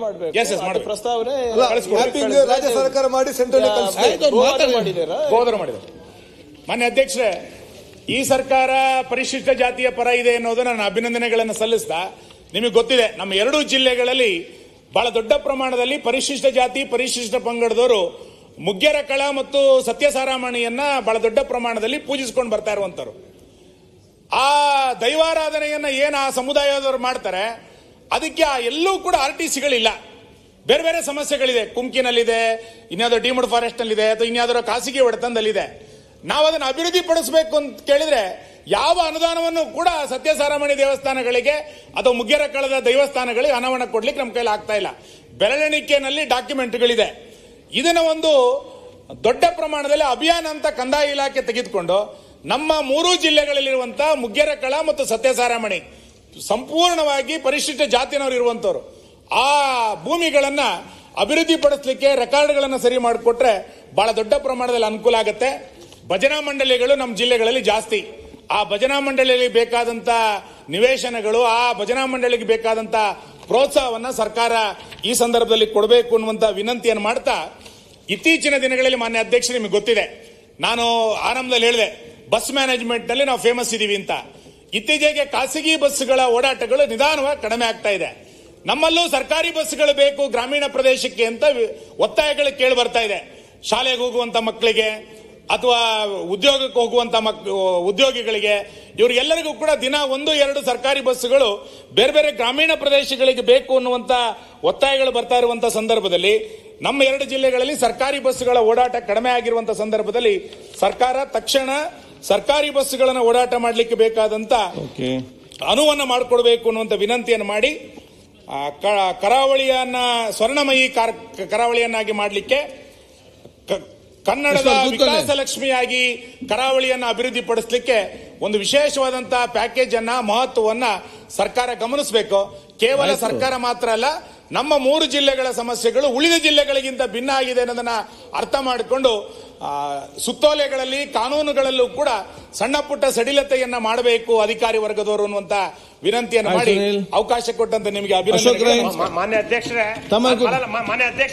S5: ಮಾಡಬೇಕು. ಪ್ರಸ್ತಾವನೆ
S6: ರಾಜ್ಯ ಸರ್ಕಾರ ಮಾಡಿ ಸೆಂಟ್ರಲ್
S5: ಮಾಡಿದ್ದೀರಾ
S1: ಮಾನ್ಯ ಅಧ್ಯಕ್ಷರೇ ಈ ಸರ್ಕಾರ ಪರಿಶಿಷ್ಟ ಜಾತಿಯ ಪರ ಇದೆ ಅನ್ನೋದನ್ನ ನಾನು ಅಭಿನಂದನೆಗಳನ್ನು ಸಲ್ಲಿಸ್ತಾ ನಿಮಗೆ ಗೊತ್ತಿದೆ, ನಮ್ಮ ಎರಡೂ ಜಿಲ್ಲೆಗಳಲ್ಲಿ ಬಹಳ ದೊಡ್ಡ ಪ್ರಮಾಣದಲ್ಲಿ ಪರಿಶಿಷ್ಟ ಜಾತಿ, ಪರಿಶಿಷ್ಟ ಪಂಗಡದವರು ಮುಗ್ಗೆರ ಕಳ ಮತ್ತು ಸತ್ಯಸಾರಾಮಣಿಯನ್ನ ಬಹಳ ದೊಡ್ಡ ಪ್ರಮಾಣದಲ್ಲಿ ಪೂಜಿಸ್ಕೊಂಡು ಬರ್ತಾ ಇರುವಂತರು ಆ ದೈವಾರಾಧನೆಯನ್ನ ಏನು ಆ ಸಮುದಾಯದವರು ಮಾಡ್ತಾರೆ, ಅದಕ್ಕೆ ಆ ಎಲ್ಲೂ ಕೂಡ ಆರ್ ಟಿ ಸಿಗಳಿಲ್ಲ ಬೇರೆ ಬೇರೆ ಸಮಸ್ಯೆಗಳಿದೆ, ಕುಂಕಿನಲ್ಲಿದೆ, ಇನ್ಯಾವುದೋ ಡಿಮುಡ್ ಫಾರೆಸ್ಟ್ ನಲ್ಲಿದೆ ಅಥವಾ ಇನ್ಯಾವುದೋ ಖಾಸಗಿ ಒಡೆತನದಲ್ಲಿದೆ. ನಾವು ಅದನ್ನು ಅಭಿವೃದ್ಧಿ ಪಡಿಸಬೇಕು ಅಂತ ಕೇಳಿದ್ರೆ ಯಾವ ಅನುದಾನವನ್ನು ಕೂಡ ಸತ್ಯಸಾರಾಮಣಿ ದೇವಸ್ಥಾನಗಳಿಗೆ ಅಥವಾ ಮುಗ್ಗೆರ ಕಳದ ದೇವಸ್ಥಾನಗಳಿಗೆ ಹಣವನ್ನು ಕೊಡ್ಲಿಕ್ಕೆ ನಮ್ಮ ಕೈಲಿ ಆಗ್ತಾ ಇಲ್ಲ. ಬೆರಳೆಣಿಕೆಯಲ್ಲಿ ಡಾಕ್ಯುಮೆಂಟ್ಗಳಿದೆ. ಇದನ್ನ ಒಂದು ದೊಡ್ಡ ಪ್ರಮಾಣದಲ್ಲಿ ಅಭಿಯಾನ ಅಂತ ಕಂದಾಯ ಇಲಾಖೆ ತೆಗೆದುಕೊಂಡು ನಮ್ಮ ಮೂರು ಜಿಲ್ಲೆಗಳಲ್ಲಿರುವಂತಹ ಮುಗ್ಗೆರಕಳ ಮತ್ತು ಸತ್ಯಸಾರಾಮಣಿ ಸಂಪೂರ್ಣವಾಗಿ ಪರಿಶಿಷ್ಟ ಜಾತಿನವರು ಇರುವಂತವರು. ಆ ಭೂಮಿಗಳನ್ನ ಅಭಿವೃದ್ಧಿ ಪಡಿಸಲಿಕ್ಕೆ ರೆಕಾರ್ಡ್ಗಳನ್ನು ಸರಿ ಮಾಡಿಕೊಟ್ರೆ ಬಹಳ ದೊಡ್ಡ ಪ್ರಮಾಣದಲ್ಲಿ ಅನುಕೂಲ ಆಗುತ್ತೆ. ಭಜನಾ ಮಂಡಳಿಗಳು ನಮ್ಮ ಜಿಲ್ಲೆಗಳಲ್ಲಿ ಜಾಸ್ತಿ. ಆ ಭಜನಾ ಮಂಡಳಿಯಲ್ಲಿ ಬೇಕಾದಂತ ನಿವೇಶನಗಳು, ಆ ಭಜನಾ ಮಂಡಳಿಗೆ ಬೇಕಾದಂತ ಪ್ರೋತ್ಸಾಹವನ್ನ ಸರ್ಕಾರ ಈ ಸಂದರ್ಭದಲ್ಲಿ ಕೊಡಬೇಕು ಅನ್ನುವಂತ ವಿನಂತಿಯನ್ನು ಮಾಡ್ತಾ ಇತ್ತೀಚಿನ ದಿನಗಳಲ್ಲಿ ಮಾನ್ಯ ಅಧ್ಯಕ್ಷ ನಿಮಗೆ ಗೊತ್ತಿದೆ. ನಾನು ಆರಂಭದಲ್ಲಿ ಹೇಳಿದೆ, ಬಸ್ ಮ್ಯಾನೇಜ್ಮೆಂಟ್ನಲ್ಲಿ ನಾವು ಫೇಮಸ್ ಇದೀವಿ ಅಂತ. ಇತ್ತೀಚೆಗೆ ಖಾಸಗಿ ಬಸ್ಗಳ ಓಡಾಟಗಳು ನಿಧಾನವಾಗಿ ಕಡಿಮೆ ಆಗ್ತಾ ಇದೆ. ನಮ್ಮಲ್ಲೂ ಸರ್ಕಾರಿ ಬಸ್ಗಳು ಬೇಕು ಗ್ರಾಮೀಣ ಪ್ರದೇಶಕ್ಕೆ ಅಂತ ಒತ್ತಾಯಗಳು ಕೇಳಿ ಬರ್ತಾ ಇದೆ. ಶಾಲೆಗೆ ಹೋಗುವಂತ ಮಕ್ಕಳಿಗೆ ಅಥವಾ ಉದ್ಯೋಗಕ್ಕೆ ಹೋಗುವಂತ ಮಕ್ ಉದ್ಯೋಗಿಗಳಿಗೆ ಇವರಿಗೆಲ್ಲರಿಗೂ ಕೂಡ ದಿನ ಒಂದು ಎರಡು ಸರ್ಕಾರಿ ಬಸ್ಸುಗಳು ಬೇರೆ ಬೇರೆ ಗ್ರಾಮೀಣ ಪ್ರದೇಶಗಳಿಗೆ ಬೇಕು ಅನ್ನುವಂತ ಒತ್ತಾಯಗಳು ಬರ್ತಾ ಇರುವಂತ ಸಂದರ್ಭದಲ್ಲಿ ನಮ್ಮ ಎರಡು ಜಿಲ್ಲೆಗಳಲ್ಲಿ ಸರ್ಕಾರಿ ಬಸ್ಸುಗಳ ಓಡಾಟ ಕಡಿಮೆ ಆಗಿರುವಂತ ಸಂದರ್ಭದಲ್ಲಿ ಸರ್ಕಾರ ತಕ್ಷಣ ಸರ್ಕಾರಿ ಬಸ್ಸುಗಳನ್ನು ಓಡಾಟ ಮಾಡಲಿಕ್ಕೆ ಬೇಕಾದಂತ ಅನುವನ್ನ ಮಾಡಿಕೊಡ್ಬೇಕು ಅನ್ನುವಂತ ವಿನಂತಿಯನ್ನು ಮಾಡಿ ಕರಾವಳಿಯನ್ನ ಸ್ವರ್ಣಮಯಿ ಕಾರ್- ಕರಾವಳಿಯನ್ನಾಗಿ ಮಾಡಲಿಕ್ಕೆ ಕನ್ನಡದ ವಿಕಾಸ ಲಕ್ಷ್ಮಿಯಾಗಿ ಕರಾವಳಿಯನ್ನ ಅಭಿವೃದ್ಧಿ ಪಡಿಸಲಿಕ್ಕೆ ಒಂದು ವಿಶೇಷವಾದಂತ ಪ್ಯಾಕೇಜ್ ಅನ್ನ ಮಹತ್ವವನ್ನ ಸರ್ಕಾರ ಗಮನಿಸಬೇಕು. ಕೇವಲ ಸರ್ಕಾರ ಮಾತ್ರ ಅಲ್ಲ ನಮ್ಮ ಮೂರು ಜಿಲ್ಲೆಗಳ ಸಮಸ್ಯೆಗಳು ಉಳಿದ ಜಿಲ್ಲೆಗಳಿಗಿಂತ ಭಿನ್ನ ಆಗಿದೆ ಅನ್ನೋದನ್ನ ಅರ್ಥ ಮಾಡಿಕೊಂಡು ಆ, ಸುತ್ತೋಲೆಗಳಲ್ಲಿ ಕಾನೂನುಗಳಲ್ಲೂ ಕೂಡ ಸಣ್ಣ ಪುಟ್ಟ ಸಡಿಲತೆಯನ್ನ ಮಾಡಬೇಕು ಅಧಿಕಾರಿ ವರ್ಗದವರು ಅನ್ನುವಂತ ವಿನಂತಿಯನ್ನು ಮಾಡಿ ಅವಕಾಶ ಕೊಟ್ಟಂತ ನಿಮಗೆ ಅಭಿನಂದನೆ
S5: ಮಾನ್ಯ ಅಧ್ಯಕ್ಷರೇ ಮಾನ್ಯ ಅಧ್ಯಕ್ಷ